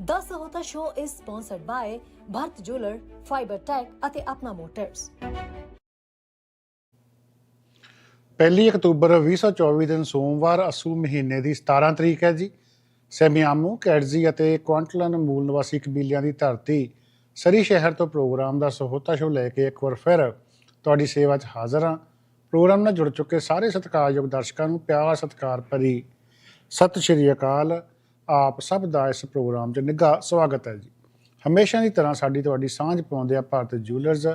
The Sahota Show is sponsored by Bharat Jeweler, Fiber Tech ਅਤੇ Apna motors ਪਹਿਲੀ October 2024 ਦਿਨ ਸੋਮਵਾਰ ਅਸੂ ਮਹੀਨੇ ਦੀ 17 ਤਰੀਕ ਹੈ ਜੀ। ਸੈਮੀਆਮੂ ਕੈਡਜ਼ੀ ਅਤੇ ਕੁਆਂਟਲਨ ਮੂਲ ਨਿਵਾਸੀ ਕਬੀਲਿਆਂ ਦੀ ਧਰਤੀ ਸਰੀ ਸ਼ਹਿਰ ਤੋਂ ਪ੍ਰੋਗਰਾਮ ਦਾ ਸਹੋਤਾ ਸ਼ੋ ਲੈ ਕੇ ਇੱਕ ਵਾਰ ਫਿਰ ਤੁਹਾਡੀ ਸੇਵਾ 'ਚ ਹਾਜ਼ਰ ਹਾਂ। ਪ੍ਰੋਗਰਾਮ ਨਾਲ ਜੁੜ ਚੁੱਕੇ ਸਾਰੇ ਸਤਿਕਾਰਯੋਗ ਦਰਸ਼ਕਾਂ ਨੂੰ ਪਿਆਰ ਸਤਿਕਾਰ ਭਰੀ। ਸਤਿ ਸ਼੍ਰੀ ਅਕਾਲ। ਆਪ ਸਭ ਦਾ ਇਸ ਪ੍ਰੋਗਰਾਮ 'ਚ ਨਿੱਘਾ ਸਵਾਗਤ ਹੈ ਜੀ। ਹਮੇਸ਼ਾ ਦੀ ਤਰ੍ਹਾਂ ਸਾਡੀ ਤੁਹਾਡੀ ਸਾਂਝ ਪਾਉਂਦੇ ਆ ਭਾਰਤ ਜੂਲਰਸ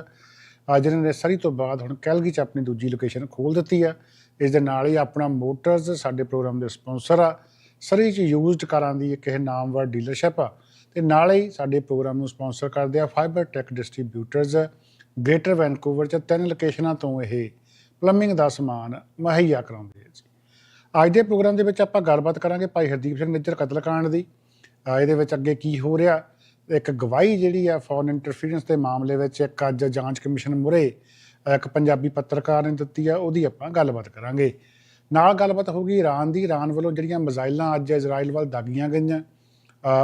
ਅੱਜ ਇਹਨਾਂ ਨੇ ਸਰੀ ਤੋਂ ਬਾਅਦ ਹੁਣ ਕੈਲਗੀ 'ਚ ਆਪਣੀ ਦੂਜੀ ਲੋਕੇਸ਼ਨ ਖੋਲ ਦਿੱਤੀ ਆ ਇਸ ਦੇ ਨਾਲ ਹੀ ਆਪਣਾ ਮੋਟਰਸ ਸਾਡੇ ਪ੍ਰੋਗਰਾਮ ਦੇ ਸਪਾਂਸਰ ਆ। ਸਰੀ 'ਚ ਯੂਜ਼ਡ ਕਾਰਾਂ ਦੀ ਇੱਕ ਇਹ ਨਾਮਵਰ ਡੀਲਰਸ਼ਿਪ ਆ। ਤੇ ਨਾਲ ਹੀ ਸਾਡੇ ਪ੍ਰੋਗਰਾਮ ਨੂੰ ਸਪਾਂਸਰ ਕਰਦੇ ਆ fibre tech distributors greater Vancouver 'ਚ ਤਿੰਨ ਲੋਕੇਸ਼ਨਾਂ ਤੋਂ ਇਹ ਪਲੰਬਿੰਗ ਦਾ ਸਮਾਨ ਮੁਹੱਈਆ ਕਰਾਉਂਦੇ ਆ ਜੀ। ਅੱਜ ਦੇ ਪ੍ਰੋਗਰਾਮ ਦੇ ਵਿੱਚ ਆਪਾਂ ਗੱਲਬਾਤ ਕਰਾਂਗੇ ਭਾਈ ਹਰਦੀਪ ਸਿੰਘ ਨਿੱਜਰ ਕਤਲकांड ਦੀ। ਇਹਦੇ ਵਿੱਚ ਅੱਗੇ ਕੀ ਹੋ ਰਿਹਾ? ਇੱਕ ਗਵਾਹੀ ਜਿਹੜੀ ਆ ਫੋਰਨ ਇੰਟਰਫੀਰੈਂਸ ਦੇ ਮਾਮਲੇ ਵਿੱਚ ਇੱਕ ਅੱਜ ਜਾਂਚ ਕਮਿਸ਼ਨ ਮੁਰੇ ਇੱਕ ਪੰਜਾਬੀ ਪੱਤਰਕਾਰ ਨੇ ਦਿੱਤੀ ਆ, ਉਹਦੀ ਆਪਾਂ ਗੱਲਬਾਤ ਕਰਾਂਗੇ। ਨਾਲ ਗੱਲਬਾਤ ਹੋਊਗੀ ਈਰਾਨ ਦੀ। ਈਰਾਨ ਵੱਲੋਂ ਜਿਹੜੀਆਂ ਮਿਜ਼ਾਈਲਾਂ ਅੱਜ ਇਜ਼ਰਾਈਲ ਵੱਲ ਦਾਗੀਆਂ ਗਈਆਂ।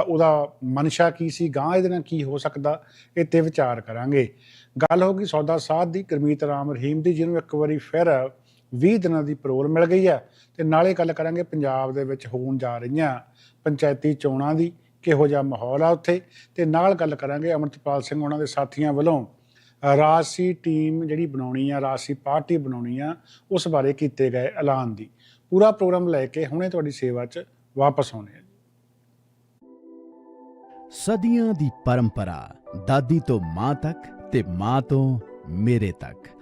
ਉਹਦਾ ਮਨਸ਼ਾ ਕੀ ਸੀ ਗਾਂ ਇਹਦੇ ਨਾਲ ਕੀ ਹੋ ਸਕਦਾ ਇਹ ਤੇ ਵਿਚਾਰ ਕਰਾਂਗੇ। ਗੱਲ ਹੋਗੀ ਸੌਦਾ ਸਾਧ ਦੀ। ਗੁਰਮੀਤ ਰਾਮ ਰਹੀਮ ਦੀ, ਜਿਹਨੂੰ ਇੱਕ ਵਾਰੀ ਫਿਰ 20 ਦਿਨਾਂ ਦੀ ਪਰੋਲ ਮਿਲ ਗਈ ਹੈ ਤੇ ਨਾਲੇ ਗੱਲ ਕਰਾਂਗੇ ਪੰਜਾਬ ਦੇ ਵਿੱਚ ਹੋਣ ਜਾ ਰਹੀਆਂ ਪੰਚਾਇਤੀ ਚੋਣਾਂ ਦੀ ਕਿਹੋ ਜਿਹਾ ਮਾਹੌਲ ਆ ਉੱਥੇ ਤੇ ਨਾਲ ਗੱਲ ਕਰਾਂਗੇ ਅਮਰਤਪਾਲ ਸਿੰਘ ਉਹਨਾਂ ਦੇ ਸਾਥੀਆਂ ਵੱਲੋਂ। ਅ, ਰਾਜਸੀ ਟੀਮ ਜਿਹੜੀ ਬਣਾਉਣੀ ਆ ਰਾਜਸੀ ਪਾਰਟੀ ਬਣਾਉਣੀ ਆ ਉਸ ਬਾਰੇ ਕੀਤੇ ਗਏ ਐਲਾਨ ਦੀ। ਪੂਰਾ ਪ੍ਰੋਗਰਾਮ ਲੈ ਕੇ ਹੁਣੇ ਤੁਹਾਡੀ ਸੇਵਾ 'ਚ ਵਾਪਸ ਆਉਣੇ ਆ ਸਦੀਆਂ ਦੀ ਪਰੰਪਰਾ ਦਾਦੀ ਤੋਂ ਮਾਂ ਤੱਕ ਤੇ ਮਾਂ ਤੋਂ ਮੇਰੇ ਤੱਕ।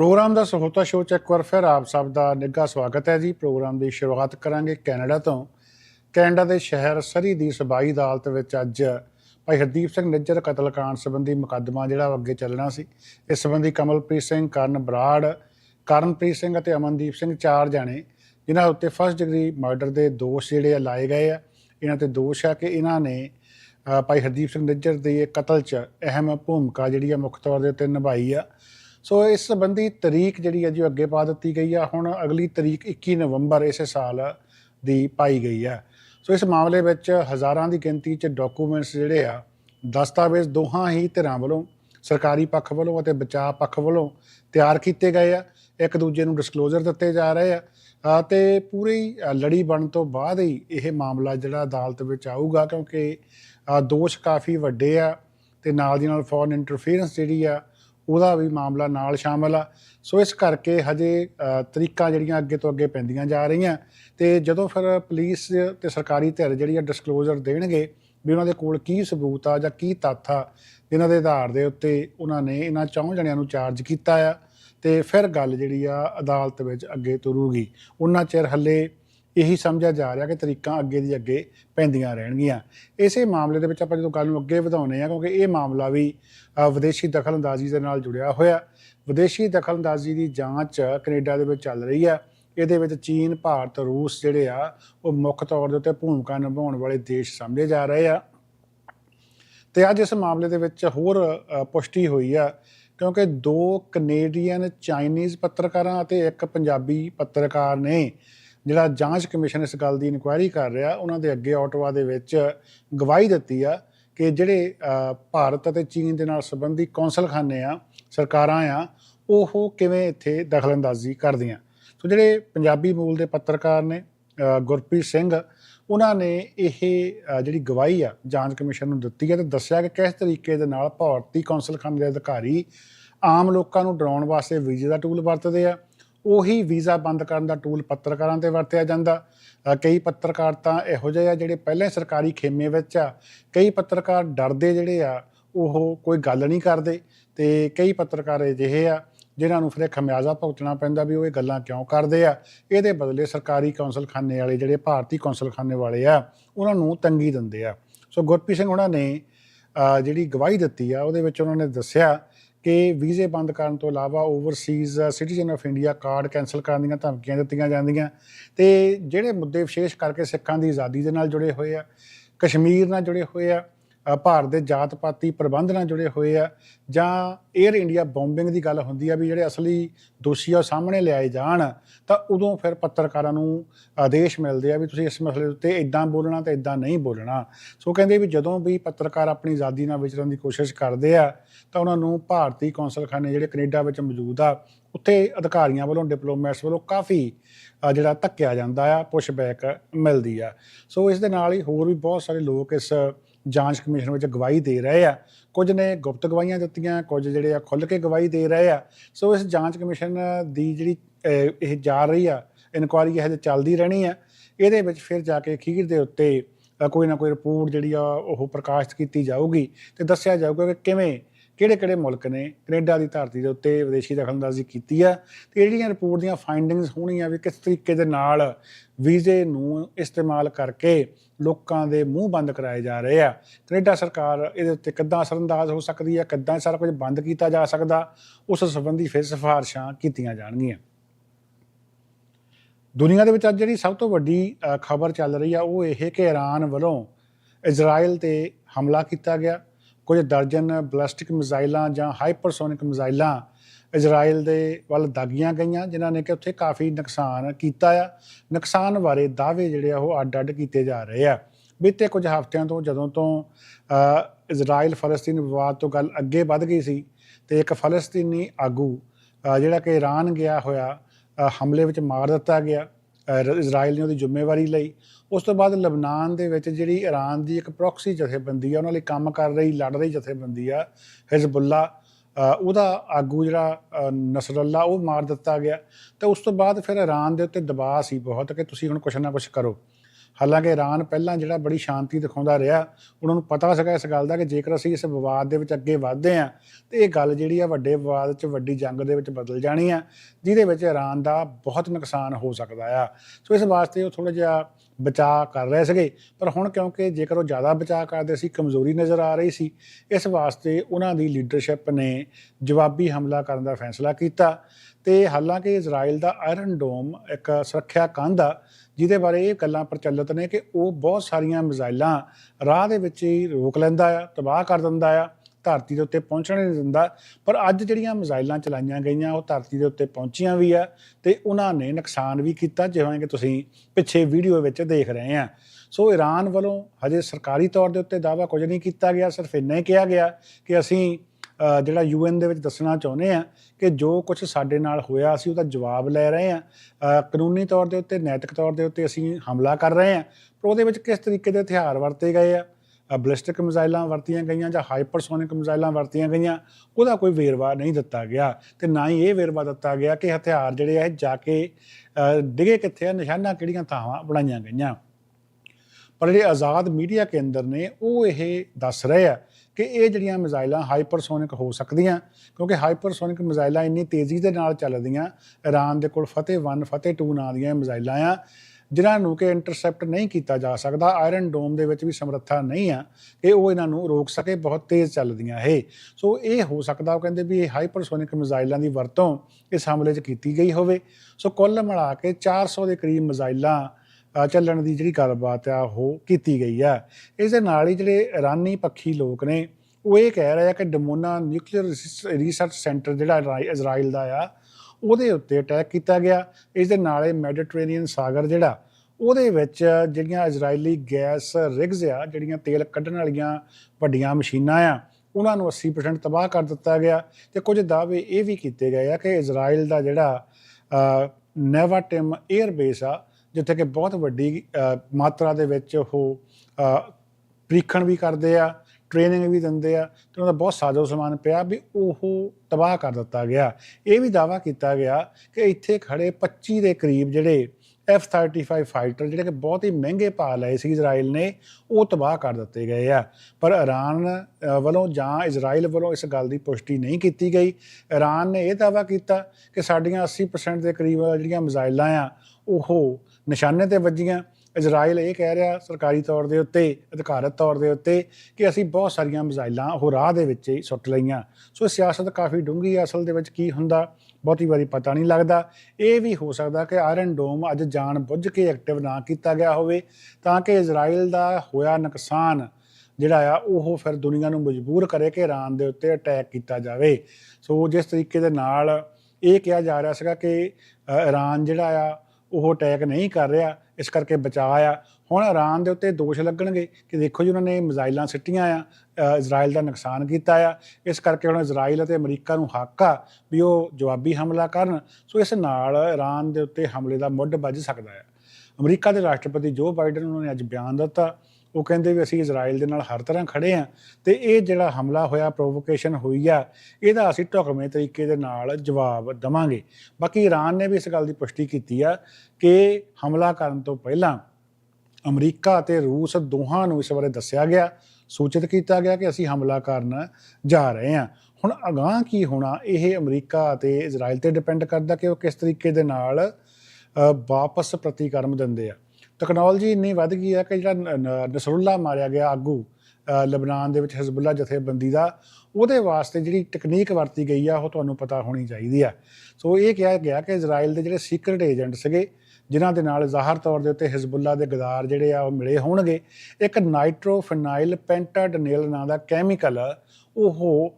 ਪ੍ਰੋਗਰਾਮ ਦਾ ਸਹੋਤਾ ਸ਼ੋਅ 'ਚ ਇੱਕ ਵਾਰ ਫਿਰ ਆਪ ਸਭ ਦਾ ਨਿੱਘਾ ਸਵਾਗਤ ਹੈ ਜੀ। ਪ੍ਰੋਗਰਾਮ ਦੀ ਸ਼ੁਰੂਆਤ ਕਰਾਂਗੇ ਕੈਨੇਡਾ ਤੋਂ। ਕੈਨੇਡਾ ਦੇ ਸ਼ਹਿਰ ਸਰੀ ਦੀ ਸਬਾਈ ਅਦਾਲਤ ਵਿੱਚ ਅੱਜ ਭਾਈ ਹਰਦੀਪ ਸਿੰਘ ਨਿੱਜਰ ਕਤਲकांड ਸੰਬੰਧੀ ਮੁਕੱਦਮਾ ਜਿਹੜਾ ਉਹ ਅੱਗੇ ਚੱਲਣਾ ਸੀ। ਇਸ ਸੰਬੰਧੀ ਕਮਲਪ੍ਰੀਤ ਸਿੰਘ, ਕਰਨ ਬਰਾੜ, ਕਰਨਪ੍ਰੀਤ ਸਿੰਘ ਅਤੇ ਅਮਨਦੀਪ ਸਿੰਘ ਚਾਰ ਜਾਣੇ, ਜਿਨ੍ਹਾਂ ਉੱਤੇ ਫਸਟ ਡਿਗਰੀ ਮਰਡਰ ਦੇ ਦੋਸ਼ ਜਿਹੜੇ ਆ ਲਾਏ ਗਏ ਆ। ਇਹਨਾਂ ਤੇ ਦੋਸ਼ ਆ ਕਿ ਇਹਨਾਂ ਨੇ ਭਾਈ ਹਰਦੀਪ ਸਿੰਘ ਨਿੱਜਰ ਦੇ ਕਤਲ 'ਚ ਅਹਿਮ ਭੂਮਿਕਾ ਜਿਹੜੀ ਆ ਮੁੱਖ ਤੌਰ ਦੇ ਉੱਤੇ ਨਿਭਾਈ ਆ। ਸੋ ਇਸ ਸੰਬੰਧੀ ਤਰੀਕ ਜਿਹੜੀ ਹੈ ਜੀ ਉਹ ਅੱਗੇ ਪਾ ਦਿੱਤੀ ਗਈ ਆ। ਹੁਣ ਅਗਲੀ ਤਰੀਕ 21 ਨਵੰਬਰ ਇਸੇ ਸਾਲ ਦੀ ਪਾਈ ਗਈ ਆ ਸੋ ਇਸ ਮਾਮਲੇ ਵਿੱਚ ਹਜ਼ਾਰਾਂ ਦੀ ਗਿਣਤੀ 'ਚ ਡਾਕੂਮੈਂਟਸ ਜਿਹੜੇ ਆ ਦਸਤਾਵੇਜ਼ ਦੋਹਾਂ ਹੀ ਧਿਰਾਂ ਵੱਲੋਂ ਸਰਕਾਰੀ ਪੱਖ ਵੱਲੋਂ ਅਤੇ ਬਚਾਅ ਪੱਖ ਵੱਲੋਂ ਤਿਆਰ ਕੀਤੇ ਗਏ ਆ। ਇੱਕ ਦੂਜੇ ਨੂੰ ਡਿਸਕਲੋਜ਼ਰ ਦਿੱਤੇ ਜਾ ਰਹੇ ਆ। ਅ, ਤੇ ਪੂਰੀ ਲੜੀ ਬਣਨ ਤੋਂ ਬਾਅਦ ਹੀ ਇਹ ਮਾਮਲਾ ਜਿਹੜਾ ਅਦਾਲਤ ਵਿੱਚ ਆਊਗਾ ਕਿਉਂਕਿ ਦੋਸ਼ ਕਾਫੀ ਵੱਡੇ ਆ ਤੇ ਨਾਲ ਦੀ ਨਾਲ ਫੋਰਨ ਇੰਟਰਫੀਰੈਂਸ ਜਿਹੜੀ ਆ ਉਹਦਾ ਵੀ ਮਾਮਲਾ ਨਾਲ ਸ਼ਾਮਲ ਆ। ਸੋ ਇਸ ਕਰਕੇ ਹਜੇ ਅ, ਤਰੀਕਾਂ ਜਿਹੜੀਆਂ ਅੱਗੇ ਤੋਂ ਅੱਗੇ ਪੈਂਦੀਆਂ ਜਾ ਰਹੀਆਂ। ਤੇ ਜਦੋਂ ਫਿਰ ਪੁਲਿਸ ਤੇ ਸਰਕਾਰੀ ਧਿਰ ਜਿਹੜੀ ਆ ਡਿਸਕਲੋਜ਼ਰ ਦੇਣਗੇ ਵੀ ਉਹਨਾਂ ਦੇ ਕੋਲ ਕੀ ਸਬੂਤ ਆ ਜਾਂ ਕੀ ਤੱਥ ਆ ਜਿਨ੍ਹਾਂ ਦੇ ਆਧਾਰ ਦੇ ਉੱਤੇ ਉਹਨਾਂ ਨੇ ਇਹਨਾਂ ਚੌਂ ਜਣਿਆਂ ਨੂੰ ਚਾਰਜ ਕੀਤਾ ਆ। ਤੇ ਫਿਰ ਗੱਲ ਜਿਹੜੀ ਆ ਅਦਾਲਤ ਵਿੱਚ ਅੱਗੇ ਤੁਰੂਗੀ। ਉਹਨਾਂ ਚਿਰ ਹੱਲੇ ਇਹੀ ਸਮਝਿਆ ਜਾ ਰਿਹਾ ਕਿ ਤਰੀਕਾਂ ਅੱਗੇ ਦੀ ਅੱਗੇ ਪੈਂਦੀਆਂ ਰਹਿਣਗੀਆਂ। ਇਸੇ ਮਾਮਲੇ ਦੇ ਵਿੱਚ ਆਪਾਂ ਜਦੋਂ ਗੱਲ ਨੂੰ ਅੱਗੇ ਵਧਾਉਨੇ ਆ ਕਿਉਂਕਿ ਇਹ ਮਾਮਲਾ ਵੀ ਅ, ਵਿਦੇਸ਼ੀ ਦਖਲਅੰਦਾਜ਼ੀ ਦੇ ਨਾਲ ਜੁੜਿਆ ਹੋਇਆ। ਵਿਦੇਸ਼ੀ ਦਖਲਅੰਦਾਜ਼ੀ ਦੀ ਜਾਂਚ ਕੈਨੇਡਾ ਦੇ ਵਿੱਚ ਚੱਲ ਰਹੀ ਆ। ਇਹਦੇ ਵਿੱਚ ਚੀਨ ਭਾਰਤ ਰੂਸ ਜਿਹੜੇ ਆ ਉਹ ਮੁੱਖ ਤੌਰ ਦੇ ਉੱਤੇ ਭੂਮਿਕਾ ਨਿਭਾਉਣ ਵਾਲੇ ਦੇਸ਼ ਸਮਝੇ ਜਾ ਰਹੇ ਆ। ਤੇ ਅੱਜ ਇਸ ਮਾਮਲੇ ਦੇ ਵਿੱਚ ਹੋਰ ਪੁਸ਼ਟੀ ਹੋਈ ਆ ਕਿਉਂਕਿ ਦੋ ਕੈਨੇਡੀਅਨ ਚਾਈਨੀਜ਼ ਪੱਤਰਕਾਰਾਂ ਅਤੇ ਇੱਕ ਪੰਜਾਬੀ ਪੱਤਰਕਾਰ ਨੇ ਜਿਹੜਾ ਜਾਂਚ ਕਮਿਸ਼ਨ ਇਸ ਗੱਲ ਦੀ ਇਨਕੁਆਇਰੀ ਕਰ ਰਿਹਾ, ਉਹਨਾਂ ਦੇ ਅੱਗੇ ਆਟੋਵਾ ਦੇ ਵਿੱਚ ਗਵਾਹੀ ਦਿੱਤੀ ਆ ਕਿ ਜਿਹੜੇ ਭਾਰਤ ਅਤੇ ਚੀਨ ਦੇ ਨਾਲ ਸੰਬੰਧੀ ਕੌਂਸਲਖਾਨੇ ਆ, ਸਰਕਾਰਾਂ ਆ, ਉਹ ਕਿਵੇਂ ਇੱਥੇ ਦਖਲਅੰਦਾਜ਼ੀ ਕਰਦੀਆਂ। ਸੋ ਜਿਹੜੇ ਪੰਜਾਬੀ ਮੂਲ ਦੇ ਪੱਤਰਕਾਰ ਨੇ ਗੁਰਪ੍ਰੀਤ ਸਿੰਘ, ਉਹਨਾਂ ਨੇ ਇਹ ਜਿਹੜੀ ਗਵਾਹੀ ਆ, ਜਾਂਚ ਕਮਿਸ਼ਨ ਨੂੰ ਦਿੱਤੀ ਹੈ ਤੇ ਦੱਸਿਆ ਕਿ ਕਿਸ ਤਰੀਕੇ ਦੇ ਨਾਲ ਭਾਰਤੀ ਕੌਂਸਲਖਾਨੇ ਦੇ ਅਧਿਕਾਰੀ ਆਮ ਲੋਕਾਂ ਨੂੰ ਡਰਾਉਣ ਵਾਸਤੇ ਵੀਜ਼ੇ ਦਾ ਟੂਲ ਵਰਤਦੇ ਆ ਉਹੀ ਵੀਜ਼ਾ ਬੰਦ ਕਰਨ ਦਾ ਟੂਲ ਪੱਤਰਕਾਰਾਂ ਤੇ ਵਰਤਿਆ ਜਾਂਦਾ। ਕਈ ਪੱਤਰਕਾਰ ਤਾਂ ਇਹੋ ਜਿਹੇ ਆ ਜਿਹੜੇ ਪਹਿਲੇ ਸਰਕਾਰੀ ਖੇਮੇ ਵਿੱਚ ਆ। ਕਈ ਪੱਤਰਕਾਰ ਡਰਦੇ ਜਿਹੜੇ ਆ, ਉਹ ਕੋਈ ਗੱਲ ਨਹੀਂ ਕਰਦੇ ਤੇ ਕਈ ਪੱਤਰਕਾਰ ਅਜਿਹੇ ਆ ਜਿਨ੍ਹਾਂ ਨੂੰ ਫਿਰ ਖਮਿਆਜ਼ਾ ਭੁਗਤਣਾ ਪੈਂਦਾ ਵੀ ਉਹ ਇਹ ਗੱਲਾਂ ਕਿਉਂ ਕਰਦੇ ਆ। ਇਹਦੇ ਬਦਲੇ ਸਰਕਾਰੀ ਕੌਂਸਲਖਾਨੇ ਵਾਲੇ ਜਿਹੜੇ ਭਾਰਤੀ ਕੌਂਸਲਖਾਨੇ ਵਾਲੇ ਆ, ਉਹਨਾਂ ਨੂੰ ਤੰਗੀ ਦਿੰਦੇ ਆ। ਸੋ ਗੁਰਪ੍ਰੀਤ ਸਿੰਘ ਉਹਨਾਂ ਨੇ ਜਿਹੜੀ ਗਵਾਹੀ ਦਿੱਤੀ ਆ, ਉਹਦੇ ਵਿੱਚ ਉਹਨਾਂ ਨੇ ਦੱਸਿਆ ਕਿ ਵੀਜ਼ੇ ਬੰਦ ਕਰਨ ਤੋਂ ਇਲਾਵਾ overseas citizen of India card cancel ਕਰਨ ਦੀਆਂ ਧਮਕੀਆਂ ਦਿੱਤੀਆਂ ਜਾਂਦੀਆਂ ਤੇ ਜਿਹੜੇ ਮੁੱਦੇ ਵਿਸ਼ੇਸ਼ ਕਰਕੇ ਸਿੱਖਾਂ ਦੀ ਆਜ਼ਾਦੀ ਦੇ ਨਾਲ ਜੁੜੇ ਹੋਏ ਆ, ਕਸ਼ਮੀਰ ਨਾਲ ਜੁੜੇ ਹੋਏ ਆ ਭਾਰਤ ਦੇ ਜਾਤ ਪਾਤੀ ਪ੍ਰਬੰਧ ਨਾਲ ਜੁੜੇ ਹੋਏ ਆ, ਜਾਂ 에ਅਰ ਇੰਡੀਆ ਬੰਬਿੰਗ ਦੀ ਗੱਲ ਹੁੰਦੀ ਆ ਵੀ ਜਿਹੜੇ ਅਸਲੀ ਦੋਸ਼ੀ ਆ ਉਹ ਸਾਹਮਣੇ ਲਿਆਏ ਜਾਣ, ਤਾਂ ਉਦੋਂ ਫਿਰ ਪੱਤਰਕਾਰਾਂ ਨੂੰ ਆਦੇਸ਼ ਮਿਲਦੇ ਆ ਵੀ ਤੁਸੀਂ ਇਸ ਮਸਲੇ ਉੱਤੇ ਇਦਾਂ ਬੋਲਣਾ ਤੇ ਇਦਾਂ ਨਹੀਂ ਬੋਲਣਾ। ਸੋ ਕਹਿੰਦੇ ਵੀ ਜਦੋਂ ਵੀ ਪੱਤਰਕਾਰ ਆਪਣੀ ਆਜ਼ਾਦੀ ਨਾਲ ਵਿਚਰਨ ਦੀ ਕੋਸ਼ਿਸ਼ ਕਰਦੇ ਆ, ਤਾਂ ਉਹਨਾਂ ਨੂੰ ਭਾਰਤੀ ਕੌਂਸਲਖਾਨੇ ਜਿਹੜੇ ਕੈਨੇਡਾ ਵਿੱਚ ਮੌਜੂਦ ਆ, ਉੱਥੇ ਅਧਿਕਾਰੀਆਂ ਵੱਲੋਂ, ਡਿਪਲੋਮੈਟਸ ਵੱਲੋਂ ਕਾਫੀ ਜਿਹੜਾ ਧੱਕਿਆ ਜਾਂਦਾ ਆ, ਪੁਸ਼ਬੈਕ ਮਿਲਦੀ ਆ। ਸੋ ਇਸ ਦੇ ਨਾਲ ਹੀ ਹੋਰ ਵੀ ਬਹੁਤ ਸਾਰੇ ਲੋਕ ਇਸ ਜਾਂਚ ਕਮਿਸ਼ਨ ਵਿੱਚ ਗਵਾਹੀ ਦੇ ਰਹੇ ਆ। ਕੁਝ ਨੇ ਗੁਪਤ ਗਵਾਹੀਆਂ ਦਿੱਤੀਆਂ, ਕੁਝ ਜਿਹੜੇ ਆ ਖੁੱਲ੍ਹ ਕੇ ਗਵਾਹੀ ਦੇ ਰਹੇ ਆ। ਸੋ ਇਸ ਜਾਂਚ ਕਮਿਸ਼ਨ ਦੀ ਜਿਹੜੀ ਇਹ ਜਾ ਰਹੀ ਆ ਇਨਕੁਆਇਰੀ ਇਹ ਹਜੇ ਚੱਲਦੀ ਰਹਿਣੀ ਆ। ਇਹਦੇ ਵਿੱਚ ਫਿਰ ਜਾ ਕੇ ਅਖੀਰ ਦੇ ਉੱਤੇ ਕੋਈ ਨਾ ਕੋਈ ਰਿਪੋਰਟ ਜਿਹੜੀ ਆ ਉਹ ਪ੍ਰਕਾਸ਼ਿਤ ਕੀਤੀ ਜਾਊਗੀ ਤੇ ਦੱਸਿਆ ਜਾਊਗਾ ਕਿ ਕਿਵੇਂ ਕਿਹੜੇ ਕਿਹੜੇ ਮੁਲਕ ਨੇ? ਕੈਨੇਡਾ ਦੀ ਧਰਤੀ ਦੇ ਉੱਤੇ ਵਿਦੇਸ਼ੀ ਦਖਲਅੰਦਾਜ਼ੀ ਕੀਤੀ ਆ ਤੇ ਜਿਹੜੀਆਂ ਰਿਪੋਰਟ ਦੀਆਂ ਫਾਈਂਡਿੰਗਸ ਹੋਣੀਆਂ ਵੀ ਕਿਸ ਤਰੀਕੇ ਦੇ ਨਾਲ ਵੀਜ਼ੇ ਨੂੰ ਇਸਤੇਮਾਲ ਕਰਕੇ ਲੋਕਾਂ ਦੇ ਮੂੰਹ ਬੰਦ ਕਰਾਏ ਜਾ ਰਹੇ ਆ। ਕੈਨੇਡਾ ਸਰਕਾਰ ਇਹਦੇ ਉੱਤੇ ਕਿੱਦਾਂ ਅਸਰਅੰਦਾਜ਼ ਹੋ ਸਕਦੀ ਹੈ ਕਿੱਦਾਂ ਸਾਰਾ ਕੁਝ ਬੰਦ ਕੀਤਾ ਜਾ ਸਕਦਾ? ਉਸ ਸੰਬੰਧੀ ਫਿਰ ਸਿਫਾਰਸ਼ਾਂ ਕੀਤੀਆਂ ਜਾਣਗੀਆਂ। ਦੁਨੀਆ ਦੇ ਵਿੱਚ ਅੱਜ ਜਿਹੜੀ ਸਭ ਤੋਂ ਵੱਡੀ ਖਬਰ ਚੱਲ ਰਹੀ ਆ, ਉਹ ਇਹ ਕਿ ਈਰਾਨ ਵੱਲੋਂ ਇਜ਼ਰਾਈਲ ਤੇ ਹਮਲਾ ਕੀਤਾ ਗਿਆ। ਕੁਝ ਦਰਜਨ ਬੈਲਿਸਟਿਕ ਮਿਜ਼ਾਈਲਾਂ ਜਾਂ ਹਾਈਪਰਸੋਨਿਕ ਮਿਜ਼ਾਈਲਾਂ ਇਜ਼ਰਾਈਲ ਦੇ ਵੱਲ ਦਾਗੀਆਂ ਗਈਆਂ, ਜਿਨ੍ਹਾਂ ਨੇ ਕਿ ਉੱਥੇ ਕਾਫੀ ਨੁਕਸਾਨ ਕੀਤਾ ਆ। ਨੁਕਸਾਨ ਬਾਰੇ ਦਾਅਵੇ ਜਿਹੜੇ ਆ, ਉਹ ਅੱਡ-ਅੱਡ ਕੀਤੇ ਜਾ ਰਹੇ ਆ। ਬੀਤੇ ਕੁਝ ਹਫ਼ਤਿਆਂ ਤੋਂ ਜਦੋਂ ਤੋਂ ਇਜ਼ਰਾਈਲ ਫਲਸਤੀਨ ਵਿਵਾਦ ਤੋਂ ਗੱਲ ਅੱਗੇ ਵੱਧ ਗਈ ਸੀ ਤੇ ਇੱਕ ਫਲਸਤੀਨੀ ਆਗੂ ਜਿਹੜਾ ਕਿ ਈਰਾਨ ਗਿਆ ਹੋਇਆ ਹਮਲੇ ਵਿੱਚ ਮਾਰ ਦਿੱਤਾ ਗਿਆ। ਇਜ਼ਰਾਈਲ ਨੇ ਉਹਦੀ ਜ਼ਿੰਮੇਵਾਰੀ ਲਈ। ਉਸ ਤੋਂ ਬਾਅਦ ਲਬਨਾਨ ਦੇ ਵਿੱਚ ਜਿਹੜੀ ਈਰਾਨ ਦੀ ਇੱਕ ਪ੍ਰੋਕਸੀ ਜਥੇਬੰਦੀ ਆ ਉਹਨਾਂ ਲਈ ਕੰਮ ਕਰ ਰਹੀ ਲੜ ਰਹੀ ਜਥੇਬੰਦੀ ਆ ਹਿਜ਼ਬੁੱਲਾ ਉਹਦਾ ਆਗੂ ਜਿਹੜਾ ਅ, ਨਸਰੱਲਾ ਉਹ ਮਾਰ ਦਿੱਤਾ ਗਿਆ। ਤੇ ਉਸ ਤੋਂ ਬਾਅਦ ਫਿਰ ਈਰਾਨ ਦੇ ਉੱਤੇ ਦਬਾਅ ਸੀ ਬਹੁਤ ਕਿ ਤੁਸੀਂ ਹੁਣ ਕੁਛ ਨਾ ਕੁਛ ਕਰੋ। ਹਾਲਾਂਕਿ ਈਰਾਨ ਪਹਿਲਾਂ ਜਿਹੜਾ ਬੜੀ ਸ਼ਾਂਤੀ ਦਿਖਾਉਂਦਾ ਰਿਹਾ, ਉਹਨਾਂ ਨੂੰ ਪਤਾ ਸੀਗਾ ਇਸ ਗੱਲ ਦਾ ਕਿ ਜੇਕਰ ਅਸੀਂ ਇਸ ਵਿਵਾਦ ਦੇ ਵਿੱਚ ਅੱਗੇ ਵਧਦੇ ਹਾਂ, ਤੇ ਇਹ ਗੱਲ ਜਿਹੜੀ ਆ ਵੱਡੇ ਵਿਵਾਦ 'ਚ, ਵੱਡੀ ਜੰਗ ਦੇ ਵਿੱਚ ਬਦਲ ਜਾਣੀ ਆ, ਜਿਹਦੇ ਵਿੱਚ ਈਰਾਨ ਦਾ ਬਹੁਤ ਨੁਕਸਾਨ ਹੋ ਸਕਦਾ ਆ। ਸੋ ਇਸ ਵਾਸਤੇ ਉਹ ਥੋੜਾ ਜਿਹਾ ਬਚਾਅ ਕਰ ਰਹੇ ਸੀਗੇ। ਪਰ ਹੁਣ ਕਿਉਂਕਿ ਜੇਕਰ ਉਹ ਜ਼ਿਆਦਾ ਬਚਾਅ ਕਰਦੇ ਸੀ, ਕਮਜ਼ੋਰੀ ਨਜ਼ਰ ਆ ਰਹੀ ਸੀ, ਇਸ ਵਾਸਤੇ ਉਹਨਾਂ ਦੀ ਲੀਡਰਸ਼ਿਪ ਨੇ ਜਵਾਬੀ ਹਮਲਾ ਕਰਨ ਦਾ ਫੈਸਲਾ ਕੀਤਾ ਤੇ ਹਾਲਾਂਕਿ ਇਜ਼ਰਾਈਲ ਦਾ ਆਇਰਨ ਡੋਮ ਇੱਕ ਸੁਰੱਖਿਆ ਕੰਧ ਆ, ਜਿਹਦੇ ਬਾਰੇ ਇਹ ਗੱਲਾਂ ਪ੍ਰਚਲਿਤ ਨੇ ਕਿ ਉਹ ਬਹੁਤ ਸਾਰੀਆਂ ਮਿਜ਼ਾਈਲਾਂ ਰਾਹ ਦੇ ਵਿੱਚ ਹੀ ਰੋਕ ਲੈਂਦਾ ਆ, ਤਬਾਹ ਕਰ ਦਿੰਦਾ ਆ ਧਰਤੀ ਦੇ ਉੱਤੇ ਪਹੁੰਚਣ ਨਹੀਂ ਦਿੰਦਾ। ਪਰ ਅੱਜ ਜਿਹੜੀਆਂ ਮਿਜ਼ਾਈਲਾਂ ਚਲਾਈਆਂ ਗਈਆਂ ਉਹ ਧਰਤੀ ਦੇ ਉੱਤੇ ਪਹੁੰਚੀਆਂ ਵੀ ਆ ਤੇ ਉਹਨਾਂ ਨੇ ਨੁਕਸਾਨ ਵੀ ਕੀਤਾ ਜਿਵੇਂ ਕਿ ਤੁਸੀਂ ਪਿੱਛੇ ਵੀਡੀਓ ਵਿੱਚ ਦੇਖ ਰਹੇ ਆ। ਸੋ ਈਰਾਨ ਵੱਲੋਂ ਹਜੇ ਸਰਕਾਰੀ ਤੌਰ ਦੇ ਉੱਤੇ ਦਾਅਵਾ ਕੁਝ ਨਹੀਂ ਕੀਤਾ ਗਿਆ ਸਿਰਫ ਇੰਨਾ ਹੀ ਕਿਹਾ ਗਿਆ ਕਿ ਅਸੀਂ ਅ, ਜਿਹੜਾ ਯੂਐਨ ਦੇ ਵਿੱਚ ਦੱਸਣਾ ਚਾਹੁੰਦੇ ਆ ਕਿ ਜੋ ਕੁਝ ਸਾਡੇ ਨਾਲ ਹੋਇਆ ਅਸੀਂ ਉਹਦਾ ਜਵਾਬ ਲੈ ਰਹੇ ਆ। ਕਾਨੂੰਨੀ ਤੌਰ ਦੇ ਉੱਤੇ ਨੈਤਿਕ ਤੌਰ ਦੇ ਉੱਤੇ ਅਸੀਂ ਹਮਲਾ ਕਰ ਰਹੇ ਆ ਪਰ ਉਹਦੇ ਵਿੱਚ ਕਿਸ ਤਰੀਕੇ ਦੇ ਹਥਿਆਰ ਵਰਤੇ ਗਏ ਆ? ਬਲਿਸਟਿਕ ਮਿਜ਼ਾਈਲਾਂ ਵਰਤੀਆਂ ਗਈਆਂ ਜਾਂ ਹਾਈਪਰਸੋਨਿਕ ਮਿਜ਼ਾਈਲਾਂ ਵਰਤੀਆਂ ਗਈਆਂ ਉਹਦਾ ਕੋਈ ਵੇਰਵਾ ਨਹੀਂ ਦਿੱਤਾ ਗਿਆ ਤੇ ਨਾ ਹੀ ਇਹ ਵੇਰਵਾ ਦਿੱਤਾ ਗਿਆ ਕਿ ਹਥਿਆਰ ਜਿਹੜੇ ਆ ਜਾ ਕੇ ਅ, ਡਿਗੇ ਕਿੱਥੇ ਆ ਨਿਸ਼ਾਨਾ ਕਿਹੜੀਆਂ ਥਾਵਾਂ ਬਣਾਈਆਂ ਗਈਆਂ। ਪਰ ਜਿਹੜੇ ਆਜ਼ਾਦ ਮੀਡੀਆ ਕੇਂਦਰ ਨੇ ਉਹ ਇਹ ਦੱਸ ਰਹੇ ਆ ਕਿ ਇਹ ਜਿਹੜੀਆਂ ਮਿਜ਼ਾਈਲਾਂ ਹਾਈਪਰਸੋਨਿਕ ਹੋ ਸਕਦੀਆਂ ਕਿਉਂਕਿ ਹਾਈਪਰਸੋਨਿਕ ਮਿਜ਼ਾਈਲਾਂ ਇੰਨੀ ਤੇਜ਼ੀ ਦੇ ਨਾਲ ਚੱਲਦੀਆਂ ਈਰਾਨ ਦੇ ਕੋਲ ਫਤਿਹ 1 ਫਤਿਹ 2 ਨਾਂ ਦੀਆਂ ਇਹ ਮਿਜ਼ਾਈਲਾਂ ਆ ਜਿਨ੍ਹਾਂ ਨੂੰ ਕਿ ਇੰਟਰਸੈਪਟ ਨਹੀਂ ਕੀਤਾ ਜਾ ਸਕਦਾ ਆਇਰਨ ਡੋਮ ਦੇ ਵਿੱਚ ਵੀ ਸਮਰੱਥਾ ਨਹੀਂ ਆ ਕਿ ਉਹ ਇਹਨਾਂ ਨੂੰ ਰੋਕ ਸਕੇ, ਬਹੁਤ ਤੇਜ਼ ਚੱਲਦੀਆਂ ਇਹ। ਸੋ ਇਹ ਹੋ ਸਕਦਾ, ਉਹ ਕਹਿੰਦੇ ਵੀ ਇਹ ਹਾਈਪਰਸੋਨਿਕ ਮਿਜ਼ਾਈਲਾਂ ਦੀ ਵਰਤੋਂ ਇਸ ਹਮਲੇ 'ਚ ਕੀਤੀ ਗਈ ਹੋਵੇ। ਸੋ ਕੁੱਲ ਮਿਲਾ ਕੇ 400 ਦੇ ਕਰੀਬ ਮਿਜ਼ਾਈਲਾਂ ਚੱਲਣ ਦੀ ਜਿਹੜੀ ਗੱਲਬਾਤ ਆ, ਉਹ ਕੀਤੀ ਗਈ ਆ। ਇਸ ਦੇ ਨਾਲ ਹੀ ਜਿਹੜੇ ਇਰਾਨੀ ਪੱਖੀ ਲੋਕ ਨੇ, ਉਹ ਇਹ ਕਹਿ ਰਹੇ ਆ ਕਿ ਡਮੋਨਾ ਨਿਊਕਲੀਅਰ ਰਿਸਰਚ ਸੈਂਟਰ ਜਿਹੜਾ ਇਜ਼ਰਾਈਲ ਦਾ ਆ ਉਹਦੇ ਉੱਤੇ ਅਟੈਕ ਕੀਤਾ ਗਿਆ। ਇਸ ਦੇ ਨਾਲ ਹੀ ਮੈਡੀਟਰੇਨੀਅਨ ਸਾਗਰ ਜਿਹੜਾ, ਉਹਦੇ ਵਿੱਚ ਜਿਹੜੀਆਂ ਇਜ਼ਰਾਈਲੀ ਗੈਸ ਰਿਗਸ ਆ, ਜਿਹੜੀਆਂ ਤੇਲ ਕੱਢਣ ਵਾਲੀਆਂ ਵੱਡੀਆਂ ਮਸ਼ੀਨਾਂ ਆ, ਉਹਨਾਂ ਨੂੰ 80% ਤਬਾਹ ਕਰ ਦਿੱਤਾ ਗਿਆ ਤੇ ਕੁਝ ਦਾਅਵੇ ਇਹ ਵੀ ਕੀਤੇ ਗਏ ਆ ਕਿ ਇਜ਼ਰਾਈਲ ਦਾ ਜਿਹੜਾ ਨੈਵਾਟਿਮ 에ਅਰ ਬੇਸ ਆ, ਜਿੱਥੇ ਕਿ ਬਹੁਤ ਵੱਡੀ ਮਾਤਰਾ ਦੇ ਵਿੱਚ ਉਹ ਪ੍ਰੀਖਣ ਵੀ ਕਰਦੇ ਆ ਟ੍ਰੇਨਿੰਗ ਵੀ ਦਿੰਦੇ ਆ ਤੇ ਉਹਨਾਂ ਦਾ ਬਹੁਤ ਸਾਜ਼ੋ ਸਮਾਨ ਪਿਆ ਵੀ ਉਹ ਤਬਾਹ ਕਰ ਦਿੱਤਾ ਗਿਆ। ਇਹ ਵੀ ਦਾਵਾ ਕੀਤਾ ਗਿਆ ਕਿ ਇੱਥੇ ਖੜੇ 25 ਦੇ ਕਰੀਬ ਜਿਹੜੇ F35 ਫਾਈਟਰ ਜਿਹੜੇ ਕਿ ਬਹੁਤ ਹੀ ਮਹਿੰਗੇ ਭਾਅ ਲਏ ਸੀ ਇਜ਼ਰਾਈਲ ਨੇ, ਉਹ ਤਬਾਹ ਕਰ ਦਿੱਤੇ ਗਏ ਆ। ਪਰ ਇਰਾਨ ਵੱਲੋਂ ਜਾਂ ਇਜ਼ਰਾਈਲ ਵੱਲੋਂ ਇਸ ਗੱਲ ਦੀ ਪੁਸ਼ਟੀ ਨਹੀਂ ਕੀਤੀ ਗਈ। ਇਰਾਨ ਨੇ ਇਹ ਦਾਵਾ ਕੀਤਾ ਕਿ ਸਾਡੀਆਂ 80% ਦੇ ਕਰੀਬ ਜਿਹੜੀਆਂ ਮਿਜ਼ਾਈਲਾਂ ਆ, ਉਹ ਨਿਸ਼ਾਨੇ ਤੇ ਵੱਜੀਆਂ। ਇਜ਼ਰਾਈਲ ਇਹ ਕਹਿ ਰਿਹਾ ਸਰਕਾਰੀ ਤੌਰ ਦੇ ਉੱਤੇ ਅਧਿਕਾਰਤ ਤੌਰ ਦੇ ਉੱਤੇ ਕਿ ਅਸੀਂ ਬਹੁਤ ਸਾਰੀਆਂ ਮਿਜ਼ਾਈਲਾਂ ਉਹ ਰਾਹ ਦੇ ਵਿੱਚ ਹੀ ਸੁੱਟ ਲਈਆਂ। ਸੋ ਸਿਆਸਤ ਕਾਫੀ ਡੂੰਘੀ ਹੈ ਅਸਲ ਦੇ ਵਿੱਚ ਕੀ ਹੁੰਦਾ ਬਹੁਤੀ ਵਾਰੀ ਪਤਾ ਨਹੀਂ ਲੱਗਦਾ। ਇਹ ਵੀ ਹੋ ਸਕਦਾ ਕਿ ਆਇਰਨ ਡੋਮ ਅੱਜ ਜਾਣ ਬੁੱਝ ਕੇ ਐਕਟਿਵ ਨਾ ਕੀਤਾ ਗਿਆ ਹੋਵੇ ਤਾਂ ਕਿ ਇਜ਼ਰਾਈਲ ਦਾ ਹੋਇਆ ਨੁਕਸਾਨ ਜਿਹੜਾ ਆ ਉਹ ਫਿਰ ਦੁਨੀਆ ਨੂੰ ਮਜਬੂਰ ਕਰੇ ਕਿ ਇਰਾਨ ਦੇ ਉੱਤੇ ਅਟੈਕ ਕੀਤਾ ਜਾਵੇ। ਸੋ ਜਿਸ ਤਰੀਕੇ ਦੇ ਨਾਲ ਇਹ ਕਿਹਾ ਜਾ ਰਿਹਾ ਸੀਗਾ ਕਿ ਅ, ਇਰਾਨ ਜਿਹੜਾ ਆ ਉਹ ਅਟੈਕ ਨਹੀਂ ਕਰ ਰਿਹਾ। ਇਸ ਕਰਕੇ ਬਚਾਅ ਆ ਹੁਣ ਇਰਾਨ ਦੇ ਉੱਤੇ ਦੋਸ਼ ਲੱਗਣਗੇ ਕਿ ਦੇਖੋ ਜੀ ਉਹਨਾਂ ਨੇ ਮਿਜ਼ਾਈਲਾਂ ਸਿੱਟੀਆਂ ਆ ਇਜ਼ਰਾਈਲ ਦਾ ਨੁਕਸਾਨ ਕੀਤਾ ਆ। ਇਸ ਕਰਕੇ ਹੁਣ ਇਜ਼ਰਾਈਲ ਅਤੇ ਅਮਰੀਕਾ ਨੂੰ ਹੱਕ ਆ ਵੀ ਉਹ ਜਵਾਬੀ ਹਮਲਾ ਕਰਨ। ਸੋ ਇਸ ਨਾਲ ਇਰਾਨ ਦੇ ਉੱਤੇ ਹਮਲੇ ਦਾ ਮੁੱਢ ਵੱਜ ਸਕਦਾ ਆ। ਅਮਰੀਕਾ ਦੇ ਰਾਸ਼ਟਰਪਤੀ ਜੋ ਬਾਈਡਨ ਉਹਨਾਂ ਨੇ ਅੱਜ ਬਿਆਨ ਦਿੱਤਾ ਉਹ ਕਹਿੰਦੇ ਵੀ ਅਸੀਂ ਇਜ਼ਰਾਈਲ ਦੇ ਨਾਲ ਹਰ ਤਰ੍ਹਾਂ ਖੜੇ ਆ ਤੇ ਇਹ ਜਿਹੜਾ ਹਮਲਾ ਹੋਇਆ ਪ੍ਰੋਵੋਕੇਸ਼ਨ ਹੋਈ ਆ, ਇਹਦਾ ਅਸੀਂ ਢੁਕਵੇਂ ਤਰੀਕੇ ਦੇ ਨਾਲ ਜਵਾਬ ਦਵਾਂਗੇ। ਬਾਕੀ ਈਰਾਨ ਨੇ ਵੀ ਇਸ ਗੱਲ ਦੀ ਪੁਸ਼ਟੀ ਕੀਤੀ ਆ ਕਿ ਹਮਲਾ ਕਰਨ ਤੋਂ ਪਹਿਲਾਂ ਅਮਰੀਕਾ ਅਤੇ ਰੂਸ ਦੋਹਾਂ ਨੂੰ ਇਸ ਬਾਰੇ ਦੱਸਿਆ ਗਿਆ, ਸੂਚਿਤ ਕੀਤਾ ਗਿਆ ਕਿ ਅਸੀਂ ਹਮਲਾ ਕਰਨ ਜਾ ਰਹੇ ਹਾਂ। ਹੁਣ ਅਗਾਹ ਕੀ ਹੋਣਾ? ਇਹ ਅਮਰੀਕਾ ਅਤੇ ਇਜ਼ਰਾਈਲ ਤੇ ਡਿਪੈਂਡ ਕਰਦਾ ਕਿ ਉਹ ਕਿਸ ਤਰੀਕੇ ਦੇ ਨਾਲ ਵਾਪਸ ਪ੍ਰਤੀਕਰਮ ਦਿੰਦੇ ਆ। ਟੈਕਨੋਲੋਜੀ ਇੰਨੀ ਵੱਧ ਗਈ ਹੈ ਕਿ ਜਿਹੜਾ ਨ- ਨਸਰੁੱਲਾ ਮਾਰਿਆ ਗਿਆ ਆਗੂ ਅ, ਲਬਨਾਨ ਦੇ ਵਿੱਚ ਹਿਜ਼ਬੁੱਲਾ ਜਥੇਬੰਦੀ ਦਾ ਉਹਦੇ ਵਾਸਤੇ ਜਿਹੜੀ ਟੈਕਨੀਕ ਵਰਤੀ ਗਈ ਆ ਉਹ ਤੁਹਾਨੂੰ ਪਤਾ ਹੋਣੀ ਚਾਹੀਦੀ ਆ। ਸੋ ਇਹ ਕਿਹਾ ਗਿਆ ਕਿ ਇਜ਼ਰਾਈਲ ਦੇ ਜਿਹੜੇ ਸੀਕ੍ਰੀਟ ਏਜੰਟ ਸੀਗੇ ਜਿਨ੍ਹਾਂ ਦੇ ਨਾਲ ਜ਼ਾਹਰ ਤੌਰ ਦੇ ਉੱਤੇ ਹਿਜ਼ਬੁੱਲਾ ਦੇ ਗਦਾਰ ਜਿਹੜੇ ਆ ਉਹ ਮਿਲੇ ਹੋਣਗੇ ਇੱਕ ਨਾਈਟ੍ਰੋਫਿਨਾਈਲ ਪੈਂਟਾਡਨੇਲ ਨਾਂ ਦਾ ਕੈਮੀਕਲ ਉਹ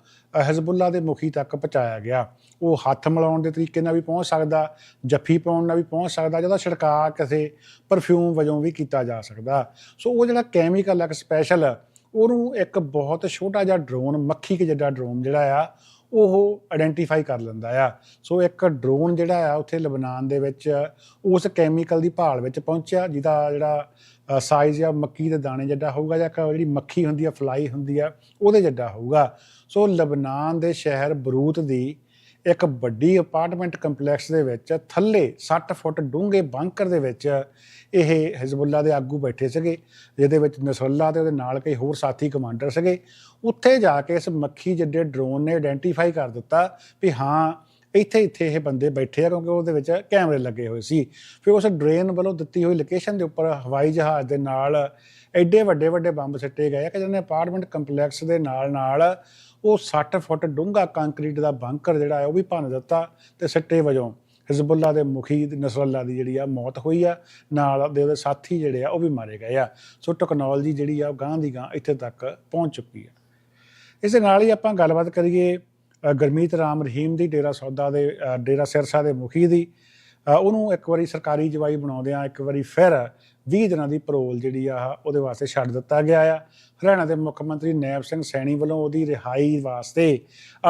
ਹਿਜ਼ਬੁੱਲਾ ਦੇ ਮੁਖੀ ਤੱਕ ਪਹੁੰਚਾਇਆ ਗਿਆ। ਉਹ ਹੱਥ ਮਿਲਾਉਣ ਦੇ ਤਰੀਕੇ ਨਾਲ ਵੀ ਪਹੁੰਚ ਸਕਦਾ, ਜੱਫੀ ਪਾਉਣ ਨਾਲ ਵੀ ਪਹੁੰਚ ਸਕਦਾ ਜਿਹਦਾ ਛਿੜਕਾਅ ਕਿਸੇ ਪਰਫਿਊਮ ਵਜੋਂ ਵੀ ਕੀਤਾ ਜਾ ਸਕਦਾ। ਸੋ ਉਹ ਜਿਹੜਾ ਕੈਮੀਕਲ ਇੱਕ ਸਪੈਸ਼ਲ ਉਹਨੂੰ ਇੱਕ ਬਹੁਤ ਛੋਟਾ ਜਿਹਾ ਡਰੋਨ ਮੱਖੀ ਕੇ ਜਿੱਡਾ ਡਰੋਨ ਜਿਹੜਾ ਆ, ਉਹ ਆਇਡੈਂਟੀਫਾਈ ਕਰ ਲੈਂਦਾ ਆ। ਸੋ ਇੱਕ ਡਰੋਨ ਜਿਹੜਾ ਆ, ਉੱਥੇ ਲਬਨਾਨ ਦੇ ਵਿੱਚ, ਉਸ ਕੈਮੀਕਲ ਦੀ ਭਾਲ ਵਿੱਚ ਪਹੁੰਚਿਆ, ਜਿਹਦਾ ਜਿਹੜਾ ਸਾਈਜ਼ ਆ, ਮੱਕੀ ਦੇ ਦਾਣੇ ਜਿੱਡਾ ਹੋਊਗਾ, ਜਾਂ ਜਿਹੜੀ ਮੱਖੀ ਹੁੰਦੀ ਆ ਫਲਾਈ ਹੁੰਦੀ ਆ, ਉਹਦੇ ਜਿੱਡਾ ਹੋਊਗਾ। ਸੋ ਲਬਨਾਨ ਦੇ ਸ਼ਹਿਰ ਬਰੂਤ ਦੀ ਇੱਕ ਵੱਡੀ ਅਪਾਰਟਮੈਂਟ ਕੰਪਲੈਕਸ ਦੇ ਵਿੱਚ ਥੱਲੇ 60 ਫੁੱਟ ਡੂੰਘੇ ਬੰਕਰ ਦੇ ਵਿੱਚ ਇਹ ਹਿਜ਼ਬੁੱਲਾ ਦੇ ਆਗੂ ਬੈਠੇ ਸੀਗੇ, ਜਿਹਦੇ ਵਿੱਚ ਨਸਰੱਲਾ ਤੇ ਉਹਦੇ ਨਾਲ ਕਈ ਹੋਰ ਸਾਥੀ ਕਮਾਂਡਰ ਸੀਗੇ। ਉੱਥੇ ਜਾ ਕੇ ਇਸ ਮੱਖੀ ਜਿੱਡੇ ਡਰੋਨ ਨੇ ਆਇਡੈਂਟੀਫਾਈ ਕਰ ਦਿੱਤਾ ਵੀ ਹਾਂ, ਇੱਥੇ ਇੱਥੇ ਇਹ ਬੰਦੇ ਬੈਠੇ ਆ ਕਿਉਂਕਿ ਉਹਦੇ ਵਿੱਚ ਕੈਮਰੇ ਲੱਗੇ ਹੋਏ ਸੀ। ਫਿਰ ਉਸ ਡਰੇਨ ਵੱਲੋਂ ਦਿੱਤੀ ਹੋਈ ਲੋਕੇਸ਼ਨ ਦੇ ਉੱਪਰ ਹਵਾਈ ਜਹਾਜ਼ ਦੇ ਨਾਲ ਐਡੇ ਵੱਡੇ ਵੱਡੇ ਬੰਬ ਸਿੱਟੇ ਗਏ ਆ ਕਿ ਜਿਹਨੇ ਅਪਾਰਟਮੈਂਟ ਕੰਪਲੈਕਸ ਦੇ ਨਾਲ ਨਾਲ ਉਹ 60 ਫੁੱਟ ਡੂੰਘਾ ਕੰਕਰੀਟ ਦਾ ਬੰਕਰ ਜਿਹੜਾ ਹੈ ਉਹ ਵੀ ਭੰਨ ਦਿੱਤਾ ਤੇ ਸਿੱਟੇ ਵਜੋਂ ਹਿਜ਼ਬੁੱਲਾ ਦੇ ਮੁਖੀ ਨਸਰੱਲਾ ਦੀ ਜਿਹੜੀ ਆ ਮੌਤ ਹੋਈ ਆ ਨਾਲ ਦੇ ਉਹਦੇ ਸਾਥੀ ਜਿਹੜੇ ਆ ਉਹ ਵੀ ਮਾਰੇ ਗਏ ਆ। ਸੋ ਟੈਕਨੋਲੋਜੀ ਜਿਹੜੀ ਆ ਉਹ ਗਾਂ ਦੀ ਗਾਂ ਇੱਥੇ ਤੱਕ ਪਹੁੰਚ ਚੁੱਕੀ ਆ। ਇਸ ਦੇ ਨਾਲ ਹੀ ਆਪਾਂ ਗੱਲਬਾਤ ਕਰੀਏ ਅ, ਗੁਰਮੀਤ ਰਾਮ ਰਹੀਮ ਦੀ ਡੇਰਾ ਸੌਦਾ ਦੇ ਡੇਰਾ ਸਿਰਸਾ ਦੇ ਮੁਖੀ ਦੀ। ਉਹਨੂੰ ਇੱਕ ਵਾਰੀ ਸਰਕਾਰੀ ਜਵਾਈ ਬਣਾਉਂਦਿਆਂ ਇੱਕ ਵਾਰੀ ਫਿਰ 20 ਦਿਨਾਂ ਦੀ ਪਰੋਲ ਜਿਹੜੀ ਆ ਉਹਦੇ ਵਾਸਤੇ ਛੱਡ ਦਿੱਤਾ ਗਿਆ ਆ। ਹਰਿਆਣਾ ਦੇ ਮੁੱਖ ਮੰਤਰੀ ਨੈਬ ਸਿੰਘ ਸੈਣੀ ਵੱਲੋਂ ਉਹਦੀ ਰਿਹਾਈ ਵਾਸਤੇ